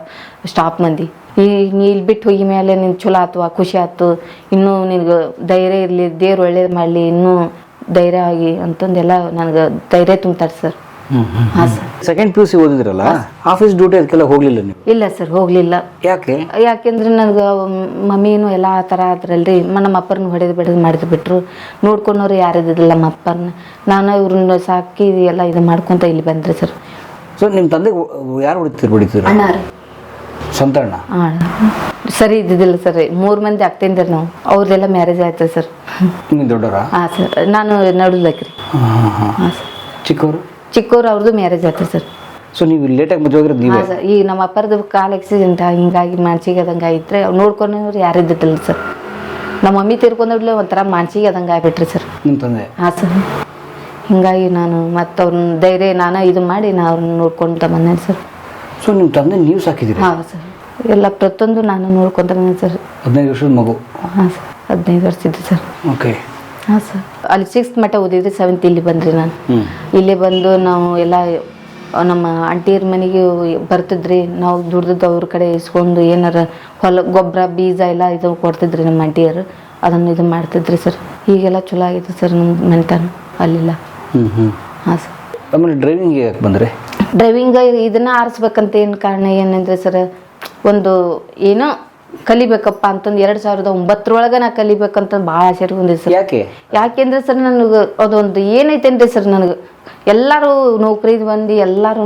ಸ್ಟಾಫ್ ಮಂದಿ. ಈ ನೀ ಇಲ್ಲಿ ಬಿಟ್ಟು ಹೋಗಿ ಮೇಲೆ ನಿನ್ ಚಲೋ ಆತು ಖುಷಿ ಆಯ್ತು ಇನ್ನೂ ನಿನ್ಗೆ ಧೈರ್ಯ ಇರಲಿ ದೇವ್ರು ಒಳ್ಳೇದು ಮಾಡಲಿ ಇನ್ನೂ ಧೈರ್ಯ ಆಗಿ ಅಂತಂದೆಲ್ಲ ನನಗೆ ಧೈರ್ಯ ತುಂಬ್ತಾರೆ ಸರ್. ಹಾಂ sir. Second P U C ಓದಿದ್ರಲ್ಲ office duty ಅದಕ್ಕೆಲ್ಲ ಹೋಗ್ಲಿಲ್ಲ ನೀವು? ಇಲ್ಲ ಸರ್ ಹೋಗ್ಲಿಲ್ಲ. ಯಾಕೆ? ಯಾಕೆಂದ್ರೆ ನನಗೆ ಮಮ್ಮಿನೂ ಎಲ್ಲ ಆ ಥರ ಆದ್ರಲ್ರಿ ನಮ್ಮ ಅಪ್ಪನ ಹೊಡೆದು ಬಿಡದ್ ಮಾಡಿದ್ರು ಬಿಟ್ರು. ನೋಡ್ಕೊಂಡವ್ರು ಯಾರಿದ್ದಿಲ್ಲ ನಮ್ಮ ಅಪ್ಪನ ನಾನು ಇವ್ರನ್ನ ಸಾಕಿ ಎಲ್ಲ ಇದು ಮಾಡ್ಕೊಂತ ಇಲ್ಲಿ ಬಂದ್ರಿ ಸರ್. ಸೊ ನಿಮ್ಮ ತಂದೆ ಯಾರು ಹೊಡಿತೀರಿ ಹೊಡಿತೀರಿ ರೀ ಹಾಂ. ಸರಿ ಇದ್ದಿದ್ದಿಲ್ಲ ಸರ್. ಮೂರು ಮಂದಿ ಆಗ್ತಿಂದ್ರಿ ನಾವು. ಅವ್ರದ್ದೆಲ್ಲ ಮ್ಯಾರೇಜ್ ಆಯ್ತು ಸರ್? ನಿಮ್ಮ ದೊಡ್ಡವರಾ? ಹಾಂ ಸರ್. ನಾನು ನಡುದಾಕ್ರಿ ಹಾಂ ಸರ್. ಚಿಕ್ಕವರು ಚಿಕ್ಕವ್ರು ಅವ್ರದ್ದು ಮ್ಯಾರೇಜ್ ಆಯ್ತು ಸರ್? ಸೊ ನೀವು ಲೇಟಾಗಿ ಮದುವೆ ಆಗಿರೋದು ನೀವೇ? ಹಾಂ ಸರ್. ಈ ನಮ್ಮ ಅಪ್ಪರದ್ದು ಕಾಲ್ ಆಕ್ಸಿಡೆಂಟ್ ಹಿಂಗಾಗಿ ಮಾನ್ಸಿಗೆ ಅದಂಗೆ ಆಗಿದ್ರೆ ಅವ್ರು ನೋಡ್ಕೊಂಡವ್ರು ಯಾರು ಇದ್ದಿದ್ದಿಲ್ಲ ಸರ್. ನಮ್ಮ ಮಮ್ಮಿ ತೀರ್ಕೊಂಡವ್ಲೆ ಒಂಥರ ಮಾನ್ಸಿಗೆ ಅದಂಗೆ ಆಗ್ಬಿಟ್ರಿ ಸರ್. ನಿಮ್ಮ ತಂದೆ? ಹಾಂ ಸರ್. ಹಿಂಗಾಗಿ ನಾನು ಮತ್ತೆ ಅವ್ರನ್ನ ಧೈರ್ಯ ನಾನು ಇದು ಮಾಡಿ ನಾನು ಅವ್ರನ್ನ ನೋಡ್ಕೊಂತ ಬಂದೆ ಸರ್. ಸೊ ನಿಮ್ಮ ತಂದೆ ನೀವು ಸಾಕಿದ್ದೀರಿ? ಹಾಂ ಸರ್. ಎಲ್ಲ ಪ್ರತಿಯೊಂದು ನಾನು ನೋಡ್ಕೊಂತ ಬಂದೆ ಸರ್. ಹದಿನೈದು ವರ್ಷದ ಮಗು? ಹಾಂ ಸರ್. ಹದಿನೈದು ವರ್ಷ ಇದ್ದೆ ಸರ್. ಓಕೆ. ಹಾಂ ಸರ್. ಅಲ್ಲಿ ಸಿಕ್ಸ್ತ್ ಮಟ್ಟ ಓದಿದ್ರಿ ಸೆವೆಂತ್ ಇಲ್ಲಿ ಬಂದ್ರಿ ನಾನು. ಇಲ್ಲಿ ಇಲ್ಲೇ ಬಂದು ನಾವು ಎಲ್ಲ ನಮ್ಮ ಆಂಟಿಯರ ಮನೆಗೆ ಬರ್ತಿದ್ರಿ. ನಾವು ದುಡ್ದದ್ದು ಅವ್ರ ಕಡೆ ಇಸ್ಕೊಂಡು ಏನಾರ ಹೊಲ ಗೊಬ್ಬರ ಬೀಜ ಎಲ್ಲ ಇದು ಕೊಡ್ತಿದ್ರಿ ನಮ್ಮ ಆಂಟಿಯರು ಅದನ್ನು ಇದು ಮಾಡ್ತಿದ್ರಿ ಸರ್. ಹೀಗೆಲ್ಲ ಚಲೋ ಆಗಿತ್ತು ಸರ್ ನಮ್ಮ ಮನೆತನ ಅಲ್ಲಿಲ್ಲ. ಹ್ಞೂ ಹ್ಞೂ ಹಾಂ ಸರ್. ಆಮೇಲೆ ಡ್ರೈವಿಂಗ್ ಯಾಕೆ ಬಂದರೆ? ಡ್ರೈವಿಂಗ್ ಇದನ್ನ ಆರಿಸ್ಬೇಕಂತ ಏನು ಕಾರಣ ಏನಂದ್ರೆ ಸರ್ ಒಂದು ಏನೋ ಕಲಿಬೇಕಪ್ಪ ಅಂತಂದು ಎರಡ್ ಸಾವಿರದ ಒಂಬತ್ತರೊಳಗೆ ನಾ ಕಲಿಬೇಕಂತ ಭಾಳ ಆಸೆ ಇಟ್ಕೊಂಡಿದ್ದೆ ಸರ್. ಯಾಕೆ? ಯಾಕೆಂದ್ರೆ ಸರ್ ನನಗೆ ಅದೊಂದು ಏನೈತೇನ್ರಿ ಸರ್ ನನಗೆ. ಎಲ್ಲರೂ ನೌಕರಿ ಬಂದು ಎಲ್ಲರೂ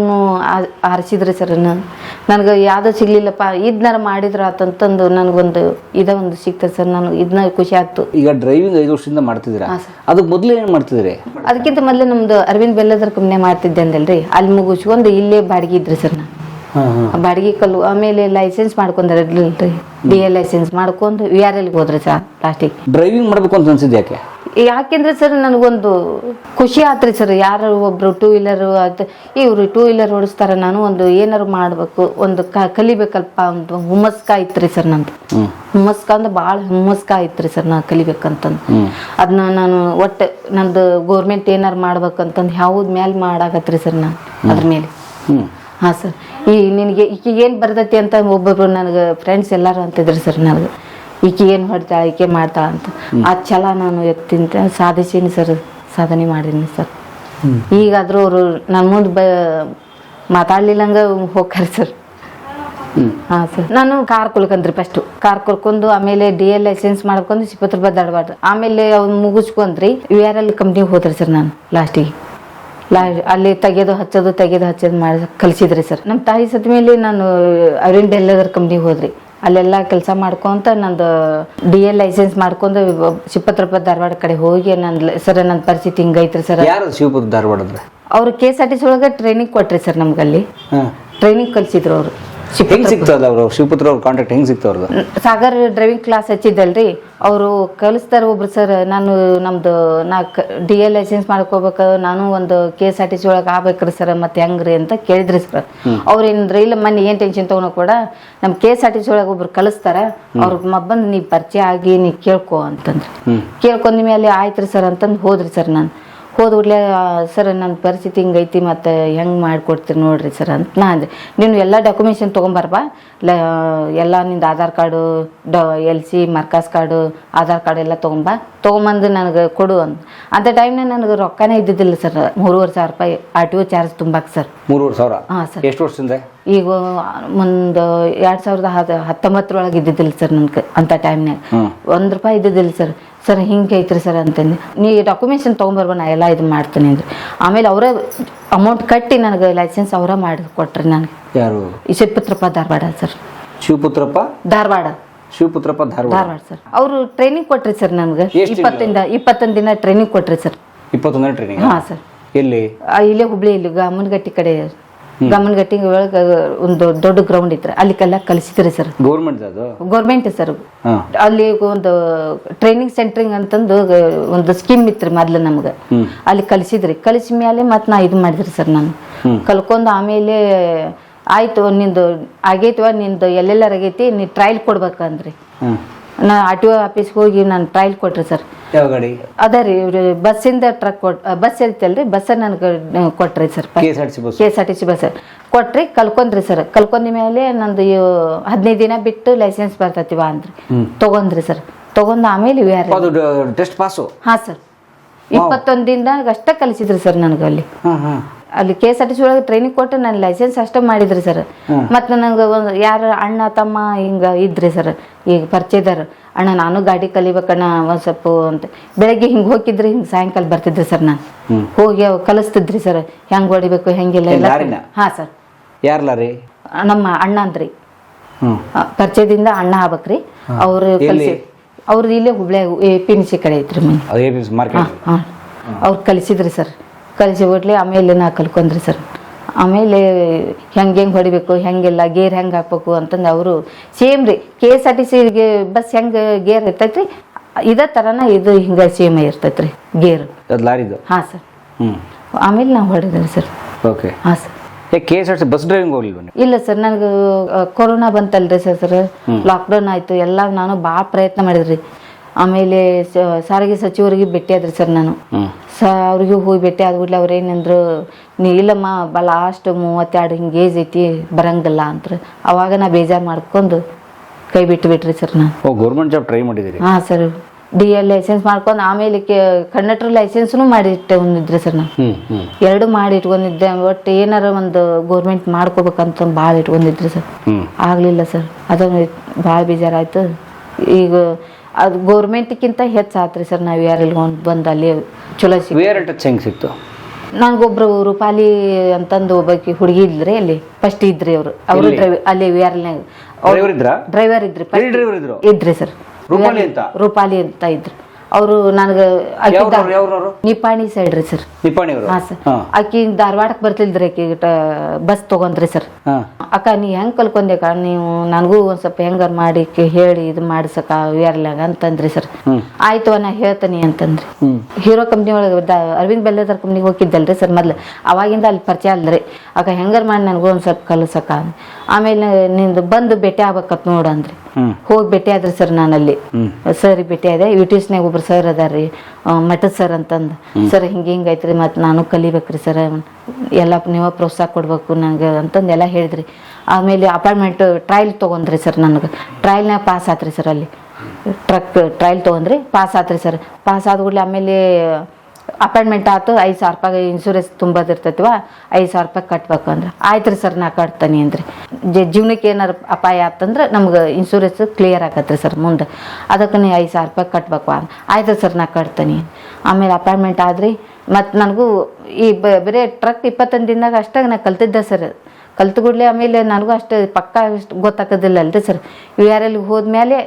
ಆರಿಸಿದ್ರಿ ಸರ್ ನಾನು ನನಗೆ ಯಾವುದೂ ಸಿಗ್ಲಿಲ್ಲಪ್ಪ ಇದ್ನಾರ ಮಾಡಿದ್ರ ಆತಂತಂದು ನನಗೊಂದು ಇದ ಒಂದು ಸಿಗ್ತದೆ ಸರ್ ನನಗೆ ಇದನ್ನ ಖುಷಿ ಆಯ್ತು. ಈಗ ಡ್ರೈವಿಂಗ್ ಐದು ವರ್ಷದಿಂದ ಮಾಡ್ತಿದ್ದೀರಾ? ಹಾಂ ಸರ್. ಅದಕ್ಕೆ ಮೊದಲು ಏನು ಮಾಡ್ತಿದ್ದೀರಿ? ಅದಕ್ಕಿಂತ ಮೊದಲು ನಮ್ದು ಅರವಿಂದ್ ಬೆಲ್ಲದ್ರ ಕಂಪ್ನಿ ಮಾಡ್ತಿದ್ದೆ ಅಂದಲ್ರಿ. ಅಲ್ಲಿ ಮುಗಿಸ್ಕೊಂಡು ಇಲ್ಲೇ ಬಾಡಿಗೆ ಇದ್ರಿ ಸರ್ ನಾನು. ಬಾಡಿಗೆ ಕಲ್ಲು ಆಮೇಲೆ ಲೈಸೆನ್ಸ್ ಮಾಡ್ಕೊಂಡ್ರಿ ಡಿ ಎ ಲೈಸೆನ್ಸ್ ಮಾಡ್ಕೊಂಡು ವಿ ಆರ್ ಎಲ್ಗೆ ಹೋದ್ರಿ ಸರ್ ಲಾಸ್ಟಿಗೆ ಡ್ರೈವಿಂಗ್ ಮಾಡಬೇಕು ಅಂತ ಅನ್ಸಿದ್ದು ಯಾಕೆ? ಯಾಕೆಂದ್ರೆ ಸರ್ ನನಗೊಂದು ಖುಷಿ ಆತ್ರಿ ಸರ್ ಯಾರು ಒಬ್ರು ಟೂ ವೀಲರ್ ಇವರು ಇವ್ರು ಟೂ ವೀಲರ್ ಓಡಿಸ್ತಾರ ನಾನು ಒಂದು ಏನಾರು ಮಾಡಬೇಕು ಒಂದು ಕ ಕಲಿಬೇಕಲ್ಪ ಒಂದು ಹುಮ್ಮಸ್ಕ ಐತ್ರಿ ಸರ್ ನಂದು. ಹುಮ್ಮಸ್ಕ ಅಂದ್ರೆ ಭಾಳ ಹುಮ್ಮಸ್ಕ ಐತ್ರಿ ಸರ್ ನಾ ಕಲಿಬೇಕಂತಂದು. ಅದನ್ನ ನಾನು ಒಟ್ಟು ನಂದು ಗೌರ್ಮೆಂಟ್ ಏನಾರು ಮಾಡ್ಬೇಕಂತಂದು ಯಾವ್ದು ಮೇಲೆ ಮಾಡಾಕತ್ರಿ ಸರ್ ನಾನು ಅದ್ರ ಮೇಲೆ. ಹಾಂ ಸರ್. ಈ ನಿನಗೆ ಈಕೆ ಏನು ಬರ್ತೈತಿ ಅಂತ ಒಬ್ಬೊಬ್ರು ನನಗೆ ಫ್ರೆಂಡ್ಸ್ ಎಲ್ಲರೂ ಅಂತಿದ್ರು ಸರ್ ನನಗೆ. ಈಕೆ ಏನು ಹೊಡ್ತಾಳೆ ಈಕೆ ಮಾಡ್ತಾಳೆ ಅಂತ. ಆ ಛಲ ನಾನು ಎತ್ತಿಂತ ಸಾಧಿಸೀನಿ ಸರ್ ಸಾಧನೆ ಮಾಡೀನಿ ಸರ್. ಈಗಾದರೂ ಅವರು ನನ್ನ ಮುಂದೆ ಬ ಮಾತಾಡ್ಲಿಲ್ಲಂಗ ಹೋಗ್ತಾರೆ ಸರ್. ಹಾಂ ಸರ್. ನಾನು ಕಾರ್ ಕುಳ್ಕಂದ್ರಿ ಫಸ್ಟು ಕಾರ್ ಕುಳ್ಕೊಂಡು ಆಮೇಲೆ ಡಿ ಎಲ್ ಲೈಸೆನ್ಸ್ ಮಾಡ್ಕೊಂಡು ಇಪ್ಪತ್ತು ರೂಪಾಯಿ ದಡಬಾರ್ದು ಆಮೇಲೆ ಅವ್ನು ಮುಗಿಸ್ಕೊಂಡ್ರಿ ವಿ ಆರ್ ಎಲ್ ಕಂಪ್ನಿಗೆ ಹೋದ್ರಿ ಸರ್ ನಾನು ಲಾಸ್ಟಿಗೆ ಲಾ ಅಲ್ಲಿ ತೆಗೆದು ಹಚ್ಚೋದು ತೆಗೆದು ಹಚ್ಚೋದು ಮಾಡಿ ಕಲಿಸಿದ್ರಿ ಸರ್. ನಮ್ಮ ತಾಯಿ ಸತ್ ಮೇಲೆ ನಾನು ಅರವಿಂದ್ ಡೆಲ್ಲದರ್ ಕಂಪ್ನಿಗೆ ಹೋದ್ರಿ. ಅಲ್ಲೆಲ್ಲ ಕೆಲಸ ಮಾಡ್ಕೊಂತ ನಂದು ಡಿ ಎಲ್ ಲೈಸೆನ್ಸ್ ಮಾಡ್ಕೊಂಡು ಇಪ್ಪತ್ತು ರೂಪಾಯಿ ಧಾರವಾಡ ಕಡೆ ಹೋಗಿ ನನ್ನ ಸರ್ ನನ್ನ ಪರಿಸ್ಥಿತಿ ಹಿಂಗೈತ್ರಿ ಸರ್. ಯಾರು ಶಿವಪುರ ಧಾರವಾಡ ಅವ್ರು K S R T C ಒಳಗೆ ಟ್ರೈನಿಂಗ್ ಕೊಟ್ರಿ ಸರ್ ನಮ್ಗಲ್ಲಿ. ಅಲ್ಲಿ ಟ್ರೈನಿಂಗ್ ಕಲಿಸಿದ್ರು ಅವರು. ಹೆಂಗೆ ಸಿಗ್ತದ ಅವರು? ಶಿವಪುತ್ರ ಅವ್ರ ಕಾಂಟ್ಯಾಕ್ಟ್ ಹೆಂಗ್ ಅವ್ರದ್ದು ಸಾಗರ್ ಡ್ರೈವಿಂಗ್ ಕ್ಲಾಸ್ ಹಚ್ಚಿದ್ದಲ್ರಿ. ಅವರು ಕಲಿಸ್ತಾರೆ ಒಬ್ರು ಸರ್ ನಾನು ನಮ್ದು ನಾ ಡಿ ಎಲ್ ಲೈಸೆನ್ಸ್ ಮಾಡ್ಕೋಬೇಕು ನಾನು ಒಂದು K S R T C ಒಳಗೆ ಆಗ್ಬೇಕ್ರಿ ಸರ್ ಮತ್ತೆ ಹೆಂಗ್ರಿ ಅಂತ ಕೇಳಿದ್ರಿ ಸರ್ ಅವ್ರು ಏನಂದ್ರೆ ಇಲ್ಲ ಮನೆ ಏನ್ ಟೆನ್ಷನ್ ತಗೊಂಡು ಕೂಡ ನಮ್ K S R T C ಒಳಗೆ ಒಬ್ರು ಕಲಿಸ್ತಾರ ಅವ್ರ ಮಬ್ಬಂದ್ ನೀ ಪರಿಚಯ ಆಗಿ ನೀ ಕೇಳ್ಕೊ ಅಂತಂದ್ರಿ. ಕೇಳ್ಕೊಂಡ ಮೇಲೆ ಆಯ್ತ್ರಿ ಸರ್ ಅಂತಂದು ಹೋದ್ರಿ ಸರ್ ನಾನು. ಹೋದ್കൂಡ್ಲೆ ಸರ್ ನನ್ನ ಪರಿಸ್ಥಿತಿ ಹಿಂಗೈತಿ ಮತ್ತು ಹೆಂಗೆ ಮಾಡಿಕೊಡ್ತೀರಿ ನೋಡ್ರಿ ಸರ್ ಅಂತ ನಾ ಅಂದೆ. ನೀನು ಎಲ್ಲ ಡಾಕ್ಯುಮೆಂಟ್ಸನ್ನು ತೊಗೊಂಬರ್ಬಾ. ಲ ಎಲ್ಲ ನಿಂದು ಆಧಾರ್ ಕಾರ್ಡು ಡ L C marks card Aadhaar card ಎಲ್ಲ ತೊಗೊಂಬ. ತೊಗೊಂಬಂದು ನನಗೆ ಕೊಡು ಅಂತ ಅಂಥ ಟೈಮ್ನಾಗ ನನಗೆ ರೊಕ್ಕನೇ ಇದ್ದಿದ್ದಿಲ್ಲ ಸರ್. ಮೂರುವರೆ ಸಾವಿರ ರೂಪಾಯಿ ಆರ್ ಟಿ ಒ ಚಾರ್ಜ್ ತುಂಬಾಕ್ ಸರ್. ಮೂರುವರೆ ಸಾವಿರ? ಹಾಂ ಸರ್. ಎಷ್ಟು ವರ್ಷದಿಂದ ಈಗ ಒಂದು ಎರಡ್ ಸಾವಿರದ ಹದ ಹತ್ತೊಂಬತ್ತರೊಳಗೆ ಇದ್ದಿದ್ದಿಲ್ಲ ಸರ್ ನನ್ಗೆ ಅಂತ ಟೈಮ್ನಾಗ ಒಂದ್ ರೂಪಾಯಿ ಇದ್ದಿದ್ದಿಲ್ಲ ಸರ್ ಸರ್ ಹಿಂಗೆ ಐತ್ರಿ ಸರ್ ಅಂತಂದು. ನೀ ಡಾಕ್ಯುಮೆಂಟ್ಸನ್ ತೊಗೊಂಬರ್ಬ ನಾ ಎಲ್ಲ ಇದು ಮಾಡ್ತೀನಿ ಅಂದ್ರಿ. ಆಮೇಲೆ ಅವರೇ ಅಮೌಂಟ್ ಕಟ್ಟಿ ನನಗೆ ಲೈಸೆನ್ಸ್ ಅವರ ಮಾಡಿ ಕೊಟ್ರಿ ನನಗೆ. ಯಾರು? ಶಿವಪುತ್ರಪ್ಪ ಧಾರವಾಡ ಸರ್ ಶಿವಪುತ್ರಪ್ಪ? ಧಾರವಾಡ. ಶಿವಪುತ್ರಪ್ಪ ಧಾರವಾಡ. ಸರ್ ಅವರು ಟ್ರೈನಿಂಗ್ ಕೊಟ್ರಿ ಸರ್ ನನಗೆ? ಇಪ್ಪತ್ತಿಂದ ಇಪ್ಪತ್ತೊಂದು ದಿನ ಟ್ರೈನಿಂಗ್ ಕೊಟ್ರಿ ಸರ್ ಇಪ್ಪತ್ತೊಂದು ಟ್ರೈನಿಂಗ್ ಹಾಂ ಸರ್ ಎಲ್ಲಿ? ಇಲ್ಲೇ ಹುಬ್ಳಿ ಇಲ್ಲಿ ಗಮ್ಮನಗಟ್ಟಿ ಕಡೆ ಗಮ್ಮನಗಟ್ಟಿ ಒಳಗೆ ಒಂದು ದೊಡ್ಡ ಗ್ರೌಂಡ್ ಇತ್ತು ಅಲ್ಲಿಗೆಲ್ಲ ಕಲಿಸಿದ್ರಿ ಸರ್ ಗೌರ್ಮೆಂಟ್ ಅದು? ಗೌರ್ಮೆಂಟ್ ಸರ್ ಅಲ್ಲಿ ಒಂದು ಟ್ರೈನಿಂಗ್ ಸೆಂಟ್ರಿಂಗ್ ಅಂತಂದು ಒಂದು ಸ್ಕೀಮ್ ಇತ್ತು ಮೊದ್ಲು ನಮ್ಗೆ. ಅಲ್ಲಿ ಕಲಿಸಿದ್ರಿ. ಕಲಿಸಿದ ಮೇಲೆ ಮತ್ತೆ ನಾ ಇದು ಮಾಡಿದ್ರಿ ಸರ್ ನಾನು. ಕಲ್ಕೊಂಡು ಆಮೇಲೆ ಆಯ್ತು ನಿಂದು ಆಗೈತವ ನಿಂದು ಎಲ್ಲೆಲ್ಲರ ಆಗೈತಿ ನೀ ಟ್ರಯಲ್ ಕೊಡ್ಬೇಕಂದ್ರಿ. ನಾ ಆರ್ ಟಿ ಒ ಆಫೀಸ್ಗೆ ಹೋಗಿ ನಾನು ಟ್ರಯಲ್ ಕೊಟ್ರಿ ಸರ್ ಯಾವ ಗಾಡಿ? ಅದ ರೀ ಇವ್ರು ಬಸ್ಸಿಂದ ಟ್ರಕ್ ಕೊಟ್ ಬಸ್ ಇರ್ತಲ್ರಿ ಬಸ್ ನನಗೆ ಕೊಟ್ರಿ sir K S R T C bus. K S R T C bus. ಕೊಟ್ರಿ ಕಲ್ಕೊಂಡ್ರಿ ಸರ್ ಕಲ್ಕೊಂಡ ಮೇಲೆ ನಂದು ಹದಿನೈದು ದಿನ ಬಿಟ್ಟು ಲೈಸೆನ್ಸ್ ಬರ್ತೈತಿವ ಅಂದ್ರಿ. ತಗೊಂಡ್ರಿ ಸರ್ ತಗೊಂಡ್ ಆಮೇಲೆ ವಿ ಆರ್ ಅದು ಟೆಸ್ಟ್ ಪಾಸು ಹಾ ಸರ್ ಇಪ್ಪತ್ತೊಂದು ದಿನದಾಗ ಅಷ್ಟೇ ಕಲಿಸಿದ್ರಿ ಸರ್ ನನಗೆ ಅಲ್ಲಿ. ಹಾಂ ಹಾಂ. ಅಲ್ಲಿ K S R T C ಒಳಗೆ ಟ್ರೈನಿಂಗ್ ಕೊಟ್ಟು ನನ್ನ ಲೈಸೆನ್ಸ್ ಅಷ್ಟೇ ಮಾಡಿದ್ರಿ ಸರ್ ಮತ್ತು ನನಗೆ ಒಂದು ಯಾರು ಅಣ್ಣ ತಮ್ಮ ಹಿಂಗೆ ಇದ್ರಿ ಸರ್ ಈಗ ಪರಿಚಯದಾರ ಅಣ್ಣ ನಾನು ಗಾಡಿ ಕಲಿಬೇಕಣ್ಣ ಒಂದು ಸ್ವಲ್ಪ ಅಂತ. ಬೆಳಗ್ಗೆ ಹಿಂಗೆ ಹೋಗಿದ್ರಿ ಹಿಂಗೆ ಸಾಯಂಕಾಲ ಬರ್ತಿದ್ರಿ ಸರ್ ನಾನು. ಹೋಗಿ ಅವ್ ಕಲಿಸ್ತಿದ್ರಿ ಸರ್ ಹೆಂಗೆ ಹೊಡಿಬೇಕು ಹೆಂಗಿಲ್ಲ ಎಲ್ಲ ಲಾರಿನ? ಹಾಂ ಸರ್ ಯಾರಲ್ಲ ರೀ? ನಮ್ಮ ಅಣ್ಣ ಅಂದ್ರಿ ಪರಿಚಯದಿಂದ ಅಣ್ಣ ಆಗ್ಬೇಕ್ರಿ. ಅವ್ರು ಕಲಿಸಿ ಅವ್ರದ್ದು ಇಲ್ಲೇ ಹುಬ್ಳ್ಯಾಗ ಎ ಪಿ ಎಂ ಸಿ ಕಡೆ ಐತ್ರಿ ಅವ್ರು ಕಲಿಸಿದ್ರಿ ಸರ್ ಕಲಿಸಿ ಬಿಡ್ಲಿ ಆಮೇಲೆ ನಾ ಕಲ್ಕೊಂಡ್ರಿ ಸರ್. ಆಮೇಲೆ ಹೆಂಗೆ ಹೆಂಗೆ ಹೊಡಿಬೇಕು ಹೆಂಗೆಲ್ಲ ಗೇರ್ ಹೆಂಗೆ ಹಾಕ್ಬೇಕು ಅಂತಂದು ಅವರು ಸೇಮ್ ರೀ ಕೆ ಎಸ್ ಆರ್ ಟಿ ಸಿಗೆ ಬಸ್ ಹೆಂಗೆ ಗೇರ್ ಇರ್ತೈತ್ರಿ ಇದೇ ಥರನ ಇದು ಹಿಂಗೆ ಸೇಮ್ ಇರ್ತೈತ್ರಿ ಗೇರ್. ಅದು ಲಾರಿದು? ಹಾಂ ಸರ್. ಹ್ಞೂ ಆಮೇಲೆ ನಾವು ಹೊಡಿದ್ರಿ ಸರ್. ಓಕೆ. ಹಾಂ sir. K S R T C bus driving ಇಲ್ಲ ಸರ್ ನನಗೆ ಕೊರೋನಾ ಬಂತಲ್ರಿ ಸರ್ ಸರ್. ಲಾಕ್ಡೌನ್ ಆಯಿತು ಎಲ್ಲ ನಾನು ಭಾಳ ಪ್ರಯತ್ನ ಮಾಡಿದ್ರಿ. ಆಮೇಲೆ ಸಾರಿಗೆ ಸಚಿವರಿಗೆ ಭೇಟಿ ಆದ್ರಿ ಸರ್ ನಾನು. ಸ ಅವ್ರಿಗೆ ಹೋಗಿ ಭೇಟಿ ಆದ್ಬಿಡ್ಲಿ ಅವ್ರು ಏನಂದ್ರು ನೀ ಇಲ್ಲಮ್ಮ ಬ ಲಾಸ್ಟ್ ಮೂವತ್ತೆರಡು ಹಿಂಗೆ ಏಜ್ ಐತಿ ಬರಂಗಿಲ್ಲ ಅಂತ ಅವಾಗ ನಾ ಬೇಜಾರು ಮಾಡ್ಕೊಂಡು ಕೈ ಬಿಟ್ಟು ಬಿಟ್ರಿ ಸರ್ ನಾನು. ಓ ಗೌರ್ಮೆಂಟ್ ಜಾಬ್ ಟ್ರೈ ಮಾಡಿದ್ದೀರಿ ಹಾಂ ಸರ್. ಡಿ ಎಲ್ ಲೈಸೆನ್ಸ್ ಮಾಡ್ಕೊಂಡು ಆಮೇಲೆ ಕಂಡಕ್ಟರ್ ಲೈಸೆನ್ಸ್ನು ಮಾಡಿ ಇಟ್ಟಿದ್ರಿ ಸರ್ ನಾನು. ಎರಡು ಮಾಡಿ ಇಟ್ಕೊಂಡಿದ್ದೆ ಒಟ್ಟು ಏನಾರ ಒಂದು ಗೌರ್ಮೆಂಟ್ ಮಾಡ್ಕೋಬೇಕಂತ ಭಾಳ ಇಟ್ಕೊಂಡಿದ್ರಿ ಸರ್. ಆಗಲಿಲ್ಲ ಸರ್. ಅದೊಂದು ಭಾಳ ಬೇಜಾರಾಯ್ತು. ಈಗ ಅದು ಗೌರ್ಮೆಂಟ್ಗಿಂತ ಹೆಚ್ಚು ಆತ್ರಿ ಸರ್ ನಾವು ಯಾರೆಲ್ಲ ಬಂದು ಅಲ್ಲಿ ಚಲೋ ಸಿಗ್ ವಿ ಆರ್ ಟಚ್ ಹೆಂಗೆ ಸಿಕ್ತು. ನಂಗೊಬ್ರು ರೂಪಾಲಿ ಅಂತಂದು ಒಬ್ಬಾಕಿ ಹುಡುಗಿ ಇದ್ರಿ ಅಲ್ಲಿ ಫಸ್ಟ್ ಇದ್ರಿ ಅವರು. ಅವರು ಅಲ್ಲಿ ವಿ ಆರ್ ಡ್ರೈವರ್ ಇದ್ರಾ? ಡ್ರೈವರ್ ಇದ್ರಿ first ಎಲ್ಲಿ ಡ್ರೈವರ್ ಇದ್ರು? ಇದ್ರಿ ಸರ್ ರೂಪಾಲಿ ಅಂತ? ರೂಪಾಲಿ ಅಂತ ಇದ್ರು. ಅವರು ನನಗೆ ನಿಪಾಣಿ ಸೈಡ್ ರೀ ಸರ್. ನಿಪ್ಪಾಣಿ ಅವರು? ಹಾ ಸರ್. ಆಕಿ ಧಾರವಾಡಕ್ಕೆ ಬರ್ತಿಲ್ದ್ರಿ ಆಕಿ ಬಸ್ ತಗೊಂಡ್ರಿ ಸರ್. ಅಕ್ಕ ನೀ ಹೆಂಗ್ ಕಲ್ಕೊಂಡೆ ಅಕ್ಕ ನೀವು ನನಗೂ ಒಂದ್ ಸ್ವಲ್ಪ ಹೆಂಗಾರ ಮಾಡಿ ಹೇಳಿ ಇದು ಮಾಡಿಸಕ ವಿಆರ್ಲಾಗ ಅಂತಂದ್ರಿ ಸರ್. ಆಯ್ತು ನಾ ಹೇಳ್ತೀನಿ ಅಂತಂದ್ರಿ. ಹೀರೋ ಕಂಪ್ನಿ ಒಳಗ ಅರವಿಂದ್ ಬೆಲ್ಲದರ್ ಕಂಪ್ನಿಗೆ ಹೋಗಿದ್ದಲ್ರಿ ಸರ್ ಮೊದ್ಲು. ಅವಾಗಿಂದ ಅಲ್ಲಿ ಪರಿಚಯ ಅಲ್ರಿ. ಅಕ್ಕ ಹೆಂಗಾರ ಮಾಡಿ ನನಗೂ ಒಂದ್ ಸ್ವಲ್ಪ ಕಲ್ಸಕ. ಆಮೇಲೆ ನಿಂದು ಬಂದು ಭೇಟಿ ಆಗ್ಬೇಕತ್ ನೋಡಂದ್ರಿ ಹೋಗಿ ಭೇಟಿ ಆದ್ರಿ ಸರ್ ನಾನು ಅಲ್ಲಿ ಸರ್ ಭೇಟಿ ಆದೆ. ಯೂಟಿಸ್ನಾಗ ಒಬ್ರು ಸರ್ ಅದಾರ್ರಿ. ಮಠದ ಸರ್ ಅಂತಂದು. ಸರ್ ಹಿಂಗೆ ಹಿಂಗ ಐತ್ರಿ ಮತ್ತು ನಾನು ಕಲಿಬೇಕ್ರಿ ಸರ್. ಎಲ್ಲ ನೀವ ಪ್ರೋತ್ಸಾಹ ಕೊಡ್ಬೇಕು ನನಗೆ ಅಂತಂದು ಎಲ್ಲ ಹೇಳಿದ್ರಿ. ಆಮೇಲೆ ಅಪಾಯಿಂಟ್ಮೆಂಟ್ ಟ್ರಯಲ್ ತೊಗೊಂಡ್ರಿ ಸರ್ ನನಗೆ. ಟ್ರಯಲ್ನಾಗ ಪಾಸ್ ಆತ್ರಿ ಸರ್ ಅಲ್ಲಿ. ಟ್ರಕ್ ಟ್ರಯಲ್ ತಗೊಂಡ್ರಿ ಪಾಸ್ ಆತ್ರಿ ಸರ್. ಪಾಸ್ ಆದ ಕೂಡಲೇ ಆಮೇಲೆ ಅಪಾಯಿಂಟ್ಮೆಂಟ್ ಆತು ಐದು ಸಾವಿರ ರೂಪಾಯಿ ಇನ್ಶೂರೆನ್ಸ್ ತುಂಬೋದಿರ್ತೈತಿವ ಐದು ಸಾವಿರ ರೂಪಾಯಿ ಕಟ್ಬೇಕು ಅಂದ್ರೆ ಆಯ್ತು ರೀ ಸರ್ ನಾ ಕಟ್ತೀನಿ ಅಂದ್ರಿ. ಜೀವನಕ್ಕೆ ಏನಾರು ಅಪಾಯ ಆತಂದ್ರೆ ನಮ್ಗೆ ಇನ್ಶೂರೆನ್ಸ್ ಕ್ಲಿಯರ್ ಆಗತ್ತೆ ಸರ್ ಮುಂದೆ. ಅದಕ್ಕೆ ನೀವು ಐದು ಸಾವಿರ ರೂಪಾಯಿ ಕಟ್ಬೇಕು ಆಯ್ತು ಸರ್, ನಾ ಕಟ್ತೀನಿ. ಆಮೇಲೆ ಅಪಾಯಿಂಟ್ಮೆಂಟ್ ಆದ್ರಿ. ಮತ್ತು ನನಗೂ ಈ ಬರೀ ಟ್ರಕ್ ಇಪ್ಪತ್ತೊಂದು ದಿನದಾಗ ಅಷ್ಟಾಗ ನಾ ಕಲ್ತಿದ್ದೆ ಸರ್. ಕಲ್ತು ಕೂಡಲೇ ಆಮೇಲೆ ನನಗೂ ಅಷ್ಟು ಪಕ್ಕ ಅಷ್ಟು ಗೊತ್ತಾಗೋದಿಲ್ಲ ಅಲ್ರಿ ಸರ್. ವಿ ಆರ್ ಎಲ್ಗೆ ಹೋದ್ಮೇಲೆ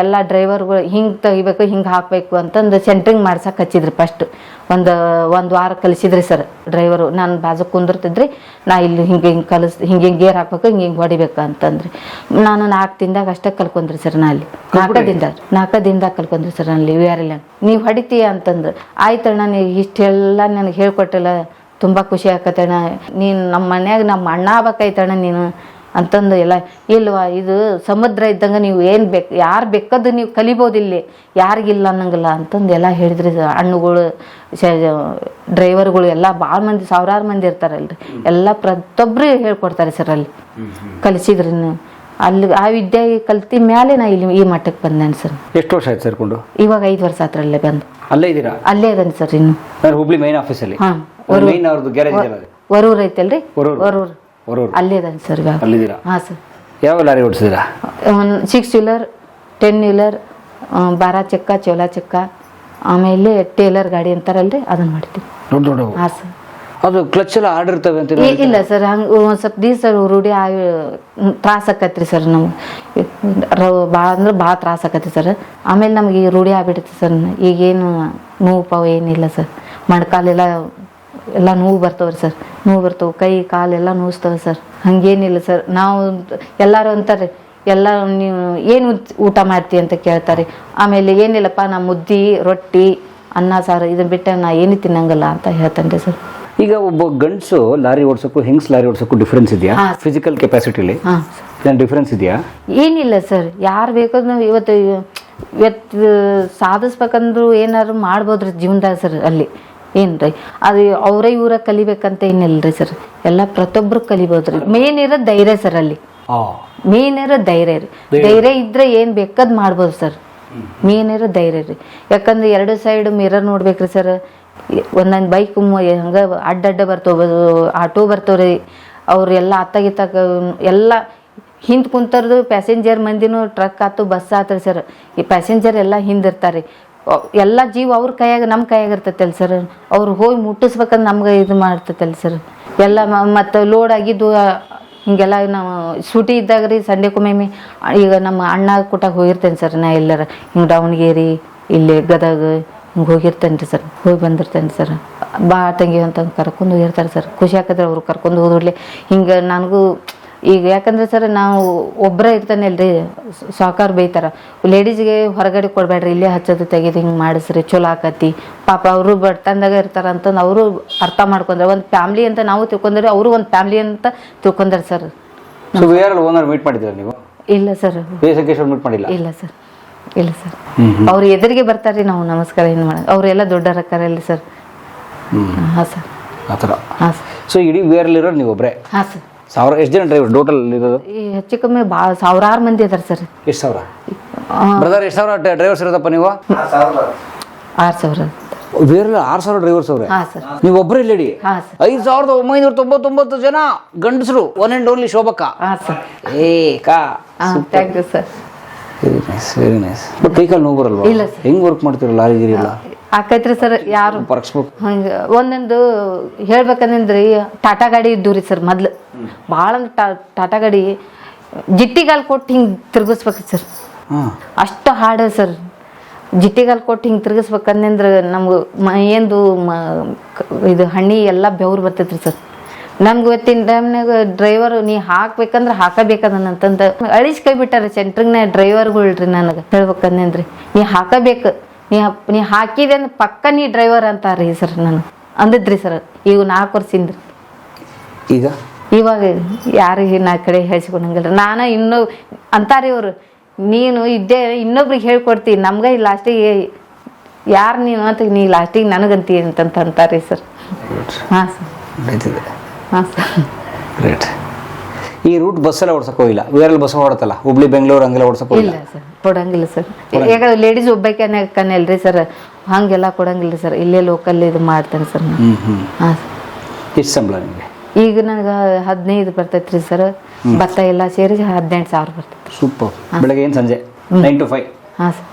ಎಲ್ಲ ಡ್ರೈವರ್ಗಳು ಹಿಂಗೆ ತೆಗಿಬೇಕು ಹಿಂಗೆ ಹಾಕಬೇಕು ಅಂತಂದು ಸೆಂಟ್ರಿಂಗ್ ಮಾಡ್ಸಕ್ಕೆ ಹಚ್ಚಿದ್ರಿ ಫಸ್ಟ್ ಒಂದು ಒಂದು ವಾರ ಕಲಿಸಿದ್ರಿ ಸರ್ ಡ್ರೈವರು ನಾನು ಬಾಜು ಕುಂದಿರ್ತಿದ್ರಿ ನಾ ಇಲ್ಲಿ ಹಿಂಗೆ ಹಿಂಗೆ ಕಲಿಸ್ ಹಿಂಗೆ ಹಿಂಗೆ ಗೇರ್ ಹಾಕ್ಬೇಕು ಹಿಂಗೆ ಹಿಂಗೆ ಹೊಡಿಬೇಕು ಅಂತಂದ್ರಿ. ನಾನು ನಾಲ್ಕು ದಿನದಾಗ ಅಷ್ಟೇ ಕಲ್ಕೊಂಡ್ರಿ ಸರ್ ನಾ ಅಲ್ಲಿ. ನಾಲ್ಕು ದಿನದಾಗ ನಾಲ್ಕು ದಿನದಾಗ ಕಲ್ಕೊಂಡ್ರಿ ಸರ್ ಅಲ್ಲಿ. ವಿ ಆರ್ ಎಲ್ ನೀವು ಹೊಡಿತೀಯ ಅಂತಂದ್ರೆ ಆಯ್ತಣ್ಣ ನೀವು ಇಷ್ಟೆಲ್ಲ ನನಗೆ ಹೇಳ್ಕೊಟ್ಟಿಲ್ಲ. ತುಂಬ ಖುಷಿ ಆಕತ್ತಣ್ಣ. ನೀನು ನಮ್ಮ ಮನ್ಯಾಗ ನಮ್ಮ ಅಣ್ಣ ಆಗ್ಬೇಕಾಯ್ತಣ್ಣ ನೀನು. ಅಂತಂದು ಎಲ್ಲ ಇಲ್ವಾ ಇದು ಸಮುದ್ರ ಇದ್ದಂಗೆ ನೀವು ಏನು ಬೇಕು ಯಾರು ಬೇಕದು ನೀವು ಕಲಿಬೋದು ಇಲ್ಲಿ ಯಾರಿಗಿಲ್ಲ ಅನ್ನಂಗಿಲ್ಲ ಅಂತಂದು ಎಲ್ಲ ಹೇಳಿದ್ರಿ ಹಣ್ಣುಗಳು ಡ್ರೈವರ್ಗಳು ಎಲ್ಲ ಭಾಳ ಮಂದಿ ಸಾವಿರಾರು ಮಂದಿ ಇರ್ತಾರಲ್ರಿ ಎಲ್ಲ ಪ್ರತಿಯೊಬ್ಬರು ಹೇಳ್ಕೊಡ್ತಾರೆ ಸರ್ ಅಲ್ಲಿ. ಕಲಿಸಿದ್ರಿ ನೀವು. ಅಲ್ಲಿ ಆ ವಿದ್ಯೆ ಕಲ್ತಿ ಮೇಲೆ ನಾ ಇಲ್ಲಿ ಈ ಮಟ್ಟಕ್ಕೆ ಬಂದೇನೆ ಸರ್. ಎಷ್ಟು ವರ್ಷ ಆಯ್ತು ಸೇರ್ಕೊಂಡು? ಇವಾಗ ಐದು ವರ್ಷ ಆತ್ರ ಅಲ್ಲೇ ಬಂದು. ಅಲ್ಲೇ ಇದ್ದೀರಾ? ಅಲ್ಲೇ ಅದನ್ ಸರ್ ಇನ್ನು. ನಾನು ಹುಬ್ಳಿ ಮೈನ್ ಆಫೀಸಲ್ಲಿ ಹಾಂ. ವರೂರ್. ಐತಲ್ರಿ? ವರೂರ್. ವರೂರು ಅಲ್ಲೇ ಅದನ್ ಸರ್ ಇವಾಗ ಅಲ್ಲಿದ್ದೀರಾ? ಹಾಂ ಸರ್ ಯಾವ ಲಾರಿ ಓಡಿಸಿದ್ದೀರಾ? ಸಿಕ್ಸ್ ವೀಲರ್ ಟೆನ್ ವೀಲರ್ ಬಾರಾ ಚಕ್ಕ ಚೋಲಾ ಚಕ್ಕ ಆಮೇಲೆ ಟೇಲರ್ ಗಾಡಿ ಅಂತಾರಲ್ರಿ ಅದನ್ನ ಮಾಡ್ತೀವಿ ದೊಡ್ಡ ದೊಡ್ಡ ಹಾಂ ಸರ್ ಅದು ಕ್ಲಚ್ ಎಲ್ಲ ಆಡಿರ್ತವೆ ಅಂತ ಈ- ಇಲ್ಲ ಸರ್ ಹಂಗೆ ಒಂದು ಸ್ವಲ್ಪ ದಿವಸ ರೂಢಿ ಆಗಿ ತ್ರಾಸ ಆಕತ್ರಿ ಸರ್ ನಮ್ಗೆ. ಭಾಳ ಅಂದ್ರೆ ಭಾಳ ತ್ರಾಸ ಆಕತ್ರಿ ಸರ್ ಆಮೇಲೆ ನಮ್ಗೆ ಈಗ ರೂಢಿ ಆಗ್ಬಿಡುತ್ತೆ ಸರ್ ಈಗೇನು ನೋವು ಪಾವು ಏನಿಲ್ಲ ಸರ್ ಮೊಣಕಾಲೆಲ್ಲ ಎಲ್ಲ ನೋವು ಬರ್ತವ್ರಿ ಸರ್. ನೋವು ಬರ್ತವೆ. ಕೈ ಕಾಲೆಲ್ಲ ನೋವಿಸ್ತವೆ ಸರ್. ಹಂಗೇನಿಲ್ಲ ಸರ್. ನಾವು ಎಲ್ಲರೂ ಅಂತಾರೆ ಎಲ್ಲ ನೀವು ಏನು ಊಟ ಮಾಡ್ತಿ ಅಂತ ಕೇಳ್ತಾರೆ. ಆಮೇಲೆ ಏನಿಲ್ಲಪ್ಪ ನಾ ಮುದ್ದಿ ರೊಟ್ಟಿ ಅನ್ನ ಸಾರು ಇದನ್ನ ಬಿಟ್ಟರೆ ನಾ ಏನು ತಿನ್ನಂಗಿಲ್ಲ ಅಂತ ಹೇಳ್ತಾನೆ ಸರ್. ಈಗ ಒಬ್ಬ ಗಂಡಸು ಲಾರಿ ಓಡಿಸೋಕ್ಕೂ ಹೆಂಗ್ಸ್ ಲಾರಿ ಓಡಿಸೋಕ್ಕೂ ಡಿಫ್ರೆನ್ಸ್ ಇದೆಯಾ? ಫಿಸಿಕಲ್ ಕೆಪಾಸಿಟಿಲಿ ಡಿಫ್ರೆನ್ಸ್ ಇದೆಯಾ? ಏನಿಲ್ಲ ಸರ್. ಯಾರು ಬೇಕಾದ್ರೂ ಇವತ್ತು ಇವತ್ತು ಸಾಧಿಸ್ಬೇಕಂದ್ರೂ ಏನಾದ್ರು ಮಾಡ್ಬೋದ್ರಿ ಜೀವನದಾಗ ಸರ್ ಅಲ್ಲಿ. ಏನ್ರಿ? ಅದು ಅವರೇ ಇವರ ಕಲಿಬೇಕಂತ ಏನಿಲ್ರಿ ಸರ್. ಎಲ್ಲ ಪ್ರತಿಯೊಬ್ರು ಕಲಿಬೋದ್ರಿ. ಮೇನ್ ಇರೋ ಧೈರ್ಯ ಸರ್ ಅಲ್ಲಿ. ಮೇನ್ ಇರೋ ಧೈರ್ಯ ರೀ. ಧೈರ್ಯ. ಇದ್ರೆ ಏನು ಬೇಕಾದ್ ಮಾಡ್ಬೋದು ಸರ್. ಮೇನ್ ಇರೋ ಧೈರ್ಯ ರೀ. ಯಾಕಂದ್ರೆ ಎರಡು ಸೈಡ್ ಮಿರರ್ ನೋಡ್ಬೇಕ್ರಿ ಸರ್. ಒಂದೊಂದು ಬೈಕ್ ಹಂಗ ಅಡ್ಡ ಅಡ್ಡ ಬರ್ತಾವ ಆಟೋ ಬರ್ತಾವ್ರಿ ಅವ್ರು ಎಲ್ಲ ಅತ್ತಾಗಿತ್ತಾಗ ಎಲ್ಲ ಹಿಂದೆ ಕುಂತರ್ದು ಪ್ಯಾಸೆಂಜರ್ ಮಂದಿನೂ ಟ್ರಕ್ ಆತು ಬಸ್ ಆತ್ರಿ ಸರ್. ಈ ಪ್ಯಾಸೆಂಜರ್ ಎಲ್ಲ ಹಿಂದಿರ್ತಾರೆ ಎಲ್ಲ ಜೀವ ಅವ್ರ ಕೈಯಾಗ ನಮ್ಮ ಕೈಯಾಗ ಇರ್ತೈತಲ್ಲ ಸರ್ ಅವ್ರು ಹೋಗಿ ಮುಟ್ಟಿಸ್ಬೇಕಂದ್ ನಮ್ಗೆ ಇದು ಮಾಡ್ತೈತಲ್ಲ ಸರ್ ಎಲ್ಲ ಮತ್ತು ಲೋಡ್ ಆಗಿದ್ದು ಹಿಂಗೆಲ್ಲ ನಾವು ಸೂಟಿ ಇದ್ದಾಗ ರೀ ಸಂಡೆಕೊಮ್ಮೆ ಈಗ ನಮ್ಮ ಅಣ್ಣ ಕೂಟಾಗ ಹೋಗಿರ್ತೇನೆ ಸರ್ ನಾ ಎಲ್ಲರ. ಹಿಂಗೆ ದಾವಣಗೆರೆ, ಇಲ್ಲಿ ಗದಗ, ಹಿಂಗೆ ಹೋಗಿರ್ತೇನೆ ರೀ ಸರ್ ಹೋಗಿ ಬಂದಿರ್ತೇನೆ ಸರ್ ಬಾ ತಂಗಿ ಅಂತ ಕರ್ಕೊಂಡು ಹೋಗಿರ್ತಾರೆ ಸರ್ ಖುಷಿ ಹಾಕಿದ್ರೆ ಅವ್ರು ಕರ್ಕೊಂಡು ಹೋದ್ರಲ್ಲಿ. ಹಿಂಗೆ ನನಗೂ ಈಗ ಯಾಕಂದ್ರೆ ಸರ್ ನಾವು ಒಬ್ಬರೇ ಇರ್ತಾನೆ ಅಲ್ರಿ ಸಾಕಾರ ಬೈತಾರ ಲೇಡೀಸ್ಗೆ ಹೊರಗಡೆ ಕೊಡಬೇಡ್ರಿ ಇಲ್ಲೇ ಹಚ್ಚೋದು ತೆಗೆದು ಹಿಂಗೆ ಮಾಡಿಸ್ರಿ ಚಲೋ ಆಕತಿ. ಪಾಪ ಅವರು ಬಡತನದಾಗ ಇರ್ತಾರ ಅಂತಂದು ಅವರು ಅರ್ಥ ಮಾಡ್ಕೊಂಡ್ರೆ ಒಂದು ಫ್ಯಾಮ್ಲಿ ಅಂತ ನಾವು ತಿಳ್ಕೊಂಡ್ರೆ ಅವರು ಒಂದು ಫ್ಯಾಮ್ಲಿ ಅಂತ ತಿಳ್ಕೊಂಡ್ರೆ sir. So V R owner meet ಮಾಡಿದ್ದೀರಾ ನೀವು? ಇಲ್ಲ ಸರ್. ವಿ ಸಂಕೇಶ್ವರ್ ಮೀಟ್ ಮಾಡಿಲ್ಲ? ಇಲ್ಲ ಸರ್. ಇಲ್ಲ ಸರ್. ಅವ್ರು ಎದುರಿಗೆ ಬರ್ತಾರ್ರಿ ನಾವು ನಮಸ್ಕಾರ ಏನು ಮಾಡೋದು ಅವರೆಲ್ಲ ದೊಡ್ಡ ಸರ್. ಹಾಂ ಸರ್. ಆ ಥರ. ಹಾಂ ಸರ್. ಸೊ ಇಡೀ ವಿ ಇರೋರು ನೀವು ಒಬ್ಬರೇ ಹಾಂ ಸರ್. ಸಾವಿರ ಎಷ್ಟು ಜನ ಡ್ರೈವರ್ ಟೋಟಲ್ ಇರೋದು? ಈ ಹೆಚ್ಚು ಕಮ್ಮಿ ಭಾಳ ಸಾವಿರಾರು ಮಂದಿ ಅದಾರ ಸರ್. ಎಷ್ಟು ಸಾವಿರ? ಬ್ರದರ್ ಎಷ್ಟು ಸಾವಿರ ಡ್ರೈವರ್ಸ್ ಇರೋದಪ್ಪ ನೀವು? ಆರು ಸಾವಿರ ಬೇರೆ ಆರ್ ಸಾವಿರ. ಡ್ರೈವರ್ಸ್ ಅವ್ರೆ? ಹಾಂ ಸರ್. ನೀವು ಒಬ್ಬರೇ ಲೇಡಿ ಹಾಂ ಸರ್. ಐದು ಸಾವಿರದ ಒಂಬೈನೂರ ತೊಂಬತ್ತೊಂಬತ್ತು ಜನ ಗಂಡಸರು ಒನ್ ಆ್ಯಂಡ್ ಓನ್ಲಿ ಶೋಭಕ್ಕ. ಹಾಂ ಸರ್. ಏ ಕಾ ಹಾಂ thank you sir very nice very nice but ಕೈ ಕಾಲು ನೋವು ಬರಲ್ವಾ? ಇಲ್ಲ ಸರ್. ಹೆಂಗ್ ವರ್ಕ್ ಮಾಡ್ತೀರಲ್ಲ ಲಾರಿ ಗಿರಿ ಆಕೈತ್ರಿ ಸರ್ ಯಾರು? ಪರಕ್ಸ್ಬೇಕು ಹಂಗೆ ಒಂದೊಂದು ಹೇಳ್ಬೇಕಂದ್ರಿ ಟಾಟಾ ಗಾಡಿ ಇದ್ದು ರೀ ಸರ್ ಮೊದ್ಲು. ಭಾಳ ಅಂದ್ರೆ ಟಾಟಾ ಗಾಡಿ ಜಿಟ್ಟಿಗಾಲ್ ಕೊಟ್ಟು ಹಿಂಗೆ ತಿರ್ಗಿಸ್ಬೇಕು ಸರ್. ಅಷ್ಟು ಹಾಡ ಸರ್. ಜಿಟ್ಟಿಗಾಲ್ ಕೊಟ್ಟು ಹಿಂಗೆ ತಿರ್ಗಿಸ್ಬೇಕಂದ್ರೆ ನಮ್ಗೆ ಮೈಯಂದು ಮ ಇದು ಹಣ್ಣಿ ಎಲ್ಲ ಬೆವ್ರು ಬರ್ತೈತ್ರಿ ಸರ್. ನಮ್ಗೆ ಇವತ್ತಿನ ಟೈಮ್ನಾಗ ಡ್ರೈವರ್ ನೀ ಹಾಕ್ಬೇಕಂದ್ರೆ ಹಾಕಬೇಕದಂತಂದು ಅಳಿಸ್ ಕೈ ಬಿಟ್ಟಾರ ಸೆಂಟ್ರಿಗ್ನ ಡ್ರೈವರ್ಗಳ್ರಿ ನನಗೆ ಹೇಳ್ಬೇಕಂದ್ರಿ ನೀ ಹಾಕಬೇಕು. ನೀ ನೀ ಹಾಕಿದೆ ಅಂದ್ರೆ ಪಕ್ಕ ನೀ ಡ್ರೈವರ್ ಅಂತಾರ್ರಿ ಸರ್ ನಾನು. ಅಂದಿದ್ರಿ ಸರ್ ಈಗ ನಾಲ್ಕು ವರ್ಷದಿಂದ ಈಗ? ಇವಾಗ ಯಾರಿಗೆ ನಾ ಕಡೆ ಹೇಳ್ಸ್ಕೊಳಂಗಿಲ್ಲ ನಾನು ಇನ್ನೂ ಅಂತಾರೆ ಇವರು ನೀನು ಇದ್ದೇ ಇನ್ನೊಬ್ರಿಗೆ ಹೇಳ್ಕೊಡ್ತೀನಿ ನಮ್ಗೆ ಲಾಸ್ಟಿಗೆ ಯಾರು ನೀನು ಅಂತ ನೀ ಲಾಸ್ಟಿಗೆ ನನಗಂತೀ ಅಂತಂತ ಅಂತಾರೆ ಸರ್. ಹಾಂ ಸರ್. ಹಾಂ ಸರ್. ಈ ರೂಟ್ ಬಸ್ಸೆಲ್ಲ ಓಡ್ಸಕ್ ಹೋಗಿಲ್ಲ. ವೇರಲ್ ಬಸ್ ಓಡತ್ತಲ್ಲ? ಹುಬ್ಳಿ ಬೆಂಗಳೂರು ಹಂಗೆಲ್ಲ ಓಡ್ಸಕ್ ಹೋಗಿಲ್ಲ? ಇಲ್ಲ ಸರ್ ಕೊಡಂಗಿಲ್ಲ ಸರ್. ಈಗ ಲೇಡೀಸ್ ಒಬ್ಬಾಕೆ ಕನ್ನಲ್ರಿ ಸರ್. ಹಂಗೆಲ್ಲ ಕೊಡಂಗಿಲ್ಲ ಸರ್. ಇಲ್ಲೇ ಲೋಕಲ್ ಇದು ಮಾಡ್ತೇನೆ ಸರ್ ನಾನು. ಹ್ಞೂ ಹ್ಞೂ ಹಾಂ ಎಷ್ಟು ಸಂಬಳ ನಿಮಗೆ? ಈಗ ನನಗೆ ಹದಿನೈದು ಬರ್ತೈತ್ರಿ ಸರ್. ಭತ್ತ ಎಲ್ಲ ಸೇರಿ ಹದಿನೆಂಟು ಸಾವಿರ ಬರ್ತೈತೆ ಸೂಪರ್ ಬೆಳಗ್ಗೆ ಏನು ಸಂಜೆ? ನೈನ್ ಟು ಫೈವ್ ಹಾಂ ಸರ್.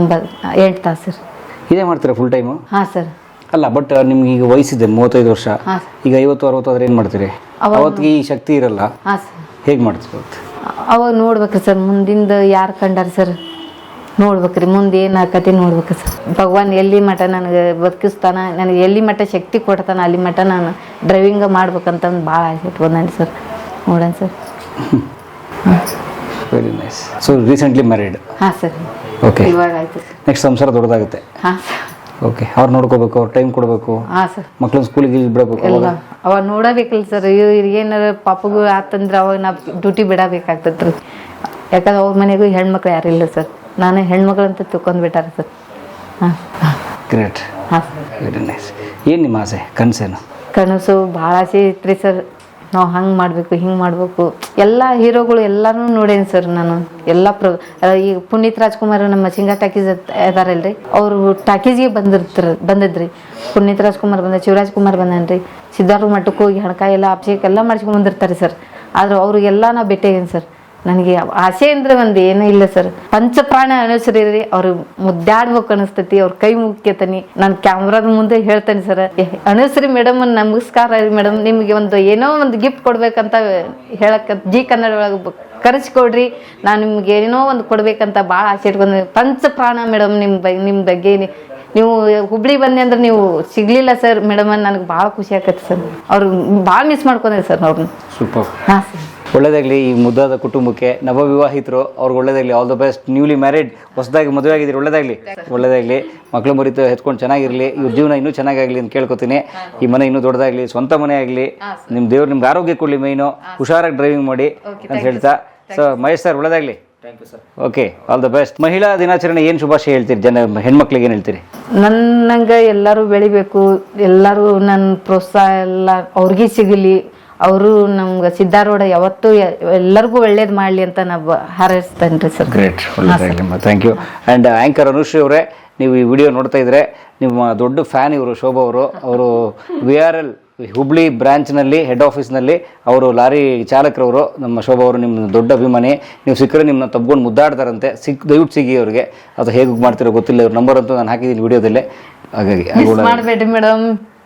ಒಂಬತ್ತು ಎಂಟು ತಾಸು ಸರ್. ಇದೇ ಮಾಡ್ತೀರಾ ಫುಲ್ ಟೈಮು ಹಾಂ ಸರ್. ಅಲ್ಲ ಬಟ್ ನಿಮ್ಗೆ ಈಗ ವಯಸ್ಸಿದೆ ಮೂವತ್ತೈದು ವರ್ಷ. ಹಾಂ. ಈಗ ಐವತ್ತು ಅರವತ್ತು ಆದ್ರೆ ಏನು ಮಾಡ್ತೀರಿ? ಅವತ್ತಿಗೆ ಈ ಶಕ್ತಿ ಇರಲ್ಲ. ಹಾಂ ಸರ್. ಹೇಗೆ ಮಾಡಿಸ್ಬೋದು ಅವಾಗ ನೋಡ್ಬೇಕ್ರಿ ಸರ್ ಮುಂದಿಂದ ಯಾರು ಕಂಡಾರ ಸರ್? ನೋಡ್ಬೇಕ್ರಿ ಮುಂದೆ ಏನು ಆಕತಿ ನೋಡ್ಬೇಕು ಸರ್. ಭಗವಾನ್ ಎಲ್ಲಿ ಮಠ ನನಗೆ ಬದುಕಿಸ್ತಾನ ನನಗೆ ಎಲ್ಲಿ ಮಠ ಶಕ್ತಿ ಕೊಡ್ತಾನ ಅಲ್ಲಿ ಮಠ ನಾನು ಡ್ರೈವಿಂಗ್ ಮಾಡ್ಬೇಕಂತಂದು ಭಾಳ ಆಸೆ ಇಟ್ಕೊಂಡಾನೆ ಸರ್. ನೋಡೋಣ sir. Very nice so recently married ಹಾಂ ಸರ್. ಓಕೆ ಇವಾಗ ಆಯ್ತು ನೆಕ್ಸ್ಟ್ ಸಂಸಾರ ದೊಡ್ಡದಾಗುತ್ತೆ. ಹಾಂ ಸರ್. ಓಕೆ ಅವ್ರು ನೋಡ್ಕೋಬೇಕು ಅವ್ರು ಟೈಮ್ ಕೊಡಬೇಕು. ಹಾ ಸರ್ ಮಕ್ಳನ್ನ ಸ್ಕೂಲಿಗೆ ಬಿಡಬೇಕು ಎಲ್ಲ. ಅವಾಗ ನೋಡಬೇಕಲ್ಲ ಸರ್ ಏನಾರ ಪಾಪಗೂ ಆತಂದ್ರೆ ಅವಾಗ ನಾ ಡ್ಯೂಟಿ ಬಿಡಬೇಕಾಗ್ತದ್ರಿ ಯಾಕಂದ್ರೆ ಅವ್ರ ಮನೆಗೂ ಹೆಣ್ಮಕ್ಳು ಯಾರಿಲ್ಲ ಸರ್ ನಾನು ಹೆಣ್ಮಕ್ಳಂತ ತಿಳ್ಕೊಂಡ್ ಬಿಟ್ಟಾರ ಸರ್ ಹಾಂ. ಗ್ರೇಟ್ ಹಾಂ ವೆರಿ ನೈಸ್ ಏನು ನಿಮ್ಮ ಆಸೆ? ಕನಸೇನು? ಕನಸು ಭಾಳ ಆಸೆ ಐತ್ರಿ ಸರ್ ನಾವು ಹಂಗೆ ಮಾಡಬೇಕು, ಹಿಂಗೆ ಮಾಡಬೇಕು. ಎಲ್ಲ ಹೀರೋಗಳು ಎಲ್ಲನೂ ನೋಡೇನಿ ಸರ್ ನಾನು. ಎಲ್ಲ ಪ್ರ ಈ ಪುನೀತ್ ರಾಜ್ಕುಮಾರ್ ನಮ್ಮ ಚಿಂಗ ಟಾಕೀಸ್ ಅದಾರಲ್ರಿ ಅವರು ಟಾಕೀಸ್ಗೆ ಬಂದಿರ್ತಾರ, ಬಂದಿದ್ರಿ. ಪುನೀತ್ ರಾಜ್ಕುಮಾರ್ ಬಂದ, ಶಿವರಾಜ್ ಕುಮಾರ್ ಬಂದನ್ರಿ. ಸಿದ್ಧಾರ್ಥ ಮಠಕ್ಕೆ ಹೋಗಿ ಹಣಕಾಯಿ ಎಲ್ಲ ಅಭಿಷೇಕ ಎಲ್ಲ ಮಾಡಿಸ್ಕೊಂಡು ಬಂದಿರ್ತಾರೆ ಸರ್ ಆದ್ರೆ ಅವ್ರಿಗೆಲ್ಲ ನಾವು ಭೇಟಿಯಾಗೇನಿ ಸರ್ ನನಗೆ ಆಸೆ ಅಂದ್ರೆ ಒಂದು ಏನೂ ಇಲ್ಲ ಸರ್. ಪಂಚಪ್ರಾಣ ಅನುಸರಿ ಅವ್ರು ಮುದ್ದಾಡ್ಬೇಕು ಅನಿಸ್ತೈತಿ ಅವ್ರ ಕೈ ಮುಗ್ಯತನಿ ನಾನು ಕ್ಯಾಮ್ರಾದ ಮುಂದೆ ಹೇಳ್ತೇನೆ ಸರ್. ಅನುಸರಿ ಮೇಡಮ್ ನಮಸ್ಕಾರ ಮೇಡಮ್ ನಿಮಗೆ ಒಂದು ಏನೋ ಒಂದು ಗಿಫ್ಟ್ ಕೊಡ್ಬೇಕಂತ ಹೇಳಕ್ಕೆ ಜಿ ಕನ್ನಡ ಒಳಗೆ ಕರೆಸ್ಕೊಡ್ರಿ ನಾನು ನಿಮ್ಗೆ ಏನೋ ಒಂದು ಕೊಡ್ಬೇಕಂತ ಭಾಳ ಆಸೆ ಇಟ್ಕೊಂಡು ಪಂಚಪ್ರಾಣ ಮೇಡಮ್ ನಿಮ್ಮ ಬಗ್ಗೆ ನಿಮ್ಮ ಬಗ್ಗೆ ನೀವು ಹುಬ್ಳಿ ಬಂದೆ ಅಂದ್ರೆ ನೀವು ಸಿಗ್ಲಿಲ್ಲ ಸರ್ ಮೇಡಮ್ ನನಗೆ ಭಾಳ ಖುಷಿ ಆಕತ್ತೆ ಸರ್. ಅವ್ರು ಭಾಳ ಮಿಸ್ ಮಾಡ್ಕೊಂಡೆ ಸರ್ ಅವ್ರನ್ನ ಸೂಪರ್ ಹಾಂ ಸರ್. ಒಳ್ಳೇದಾಗಲಿ ಈ ಮುದ್ದಾದ ಕುಟುಂಬಕ್ಕೆ ನವವಿವಾಹಿತರು ಅವ್ರಿಗೆ ಒಳ್ಳೇದಾಗಲಿ all the best newly married ಹೊಸದಾಗಿ ಮದುವೆ ಆಗಿದ್ದೀರಿ ಒಳ್ಳೇದಾಗಲಿ. ಒಳ್ಳೇದಾಗಲಿ. ಮಕ್ಕಳು ಮರಿತು ಹೆತ್ಕೊಂಡು ಚೆನ್ನಾಗಿರಲಿ ಇವ್ರ ಜೀವನ ಇನ್ನೂ ಚೆನ್ನಾಗಾಗಲಿ ಅಂತ ಕೇಳ್ಕೊತೀನಿ. ಈ ಮನೆ ಇನ್ನೂ ದೊಡ್ಡದಾಗಲಿ ಸ್ವಂತ ಮನೆ ಆಗಲಿ. ನಿಮ್ಮ ದೇವ್ರು ನಿಮ್ಗೆ ಆರೋಗ್ಯ ಕೊಡಲಿ ಮೈನು ಹುಷಾರಾಗಿ ಡ್ರೈವಿಂಗ್ ಮಾಡಿ ಅಂತ ಹೇಳ್ತಾ. ಸೊ ಮಹೇಶ್ ಸರ್ ಒಳ್ಳೇದಾಗಲಿ. ಓಕೆ ಆಲ್ ದ ಬೆಸ್ಟ್ ಮಹಿಳಾ ದಿನಾಚರಣೆ ಏನು ಶುಭಾಶಯ ಹೇಳ್ತೀರಿ? ಜನ ಹೆಣ್ಮಕ್ಳಿಗೆ ಏನು ಹೇಳ್ತೀರಿ? ನನ್ನಂಗೆ ಎಲ್ಲರೂ ಬೆಳಿಬೇಕು. ಎಲ್ಲರೂ ನನ್ನ ಪ್ರೋತ್ಸಾಹ ಎಲ್ಲ ಅವ್ರಿಗೆ ಸಿಗಲಿ. ಅವರು ನಮ್ಗೆ ಸಿದ್ಧಾರೂಢ ಯಾವತ್ತೂ ಎಲ್ಲರಿಗೂ ಒಳ್ಳೇದು ಮಾಡಲಿ ಅಂತ ನಾವು ಹಾರೈಸ್ತೇನೆ ರೀ ಸರ್. ಗ್ರೇಟ್ ಒಳ್ಳೆಯದಾಗಲಿ thank you and anchor Anushree ಅವರೇ ನೀವು ಈ ವಿಡಿಯೋ ನೋಡ್ತಾ ಇದ್ರೆ ನಿಮ್ಮ ದೊಡ್ಡ ಫ್ಯಾನ್ ಇವರು ಶೋಭಾ ಅವರು. ಅವರು ವಿ ಆರ್ ಎಲ್ ಹುಬ್ಳಿ ಬ್ರಾಂಚ್ನಲ್ಲಿ ಹೆಡ್ ಆಫೀಸ್ನಲ್ಲಿ ಅವರು ಲಾರಿ ಚಾಲಕರವರು. ನಮ್ಮ ಶೋಭಾ ಅವರು ನಿಮ್ಮ ದೊಡ್ಡ ಅಭಿಮಾನಿ. ನೀವು ಸಿಕ್ಕರೆ ನಿಮ್ಮನ್ನ ತಬ್ಕೊಂಡು ಮುದ್ದಾಡ್ತಾರಂತೆ. ಸಿಕ್ ದಯವಿಟ್ಟು ಸಿಗಿ ಅವರಿಗೆ. ಅದು ಹೇಗೆ ಮಾಡ್ತಿರೋ ಗೊತ್ತಿಲ್ಲ. ಇವ್ರ ನಂಬರ್ ಅಂತೂ ನಾನು ಹಾಕಿದ್ದೀನಿ ವಿಡಿಯೋದಲ್ಲೇ. ಹಾಗಾಗಿ ಮಾಡಬೇಡಿ ಮೇಡಮ್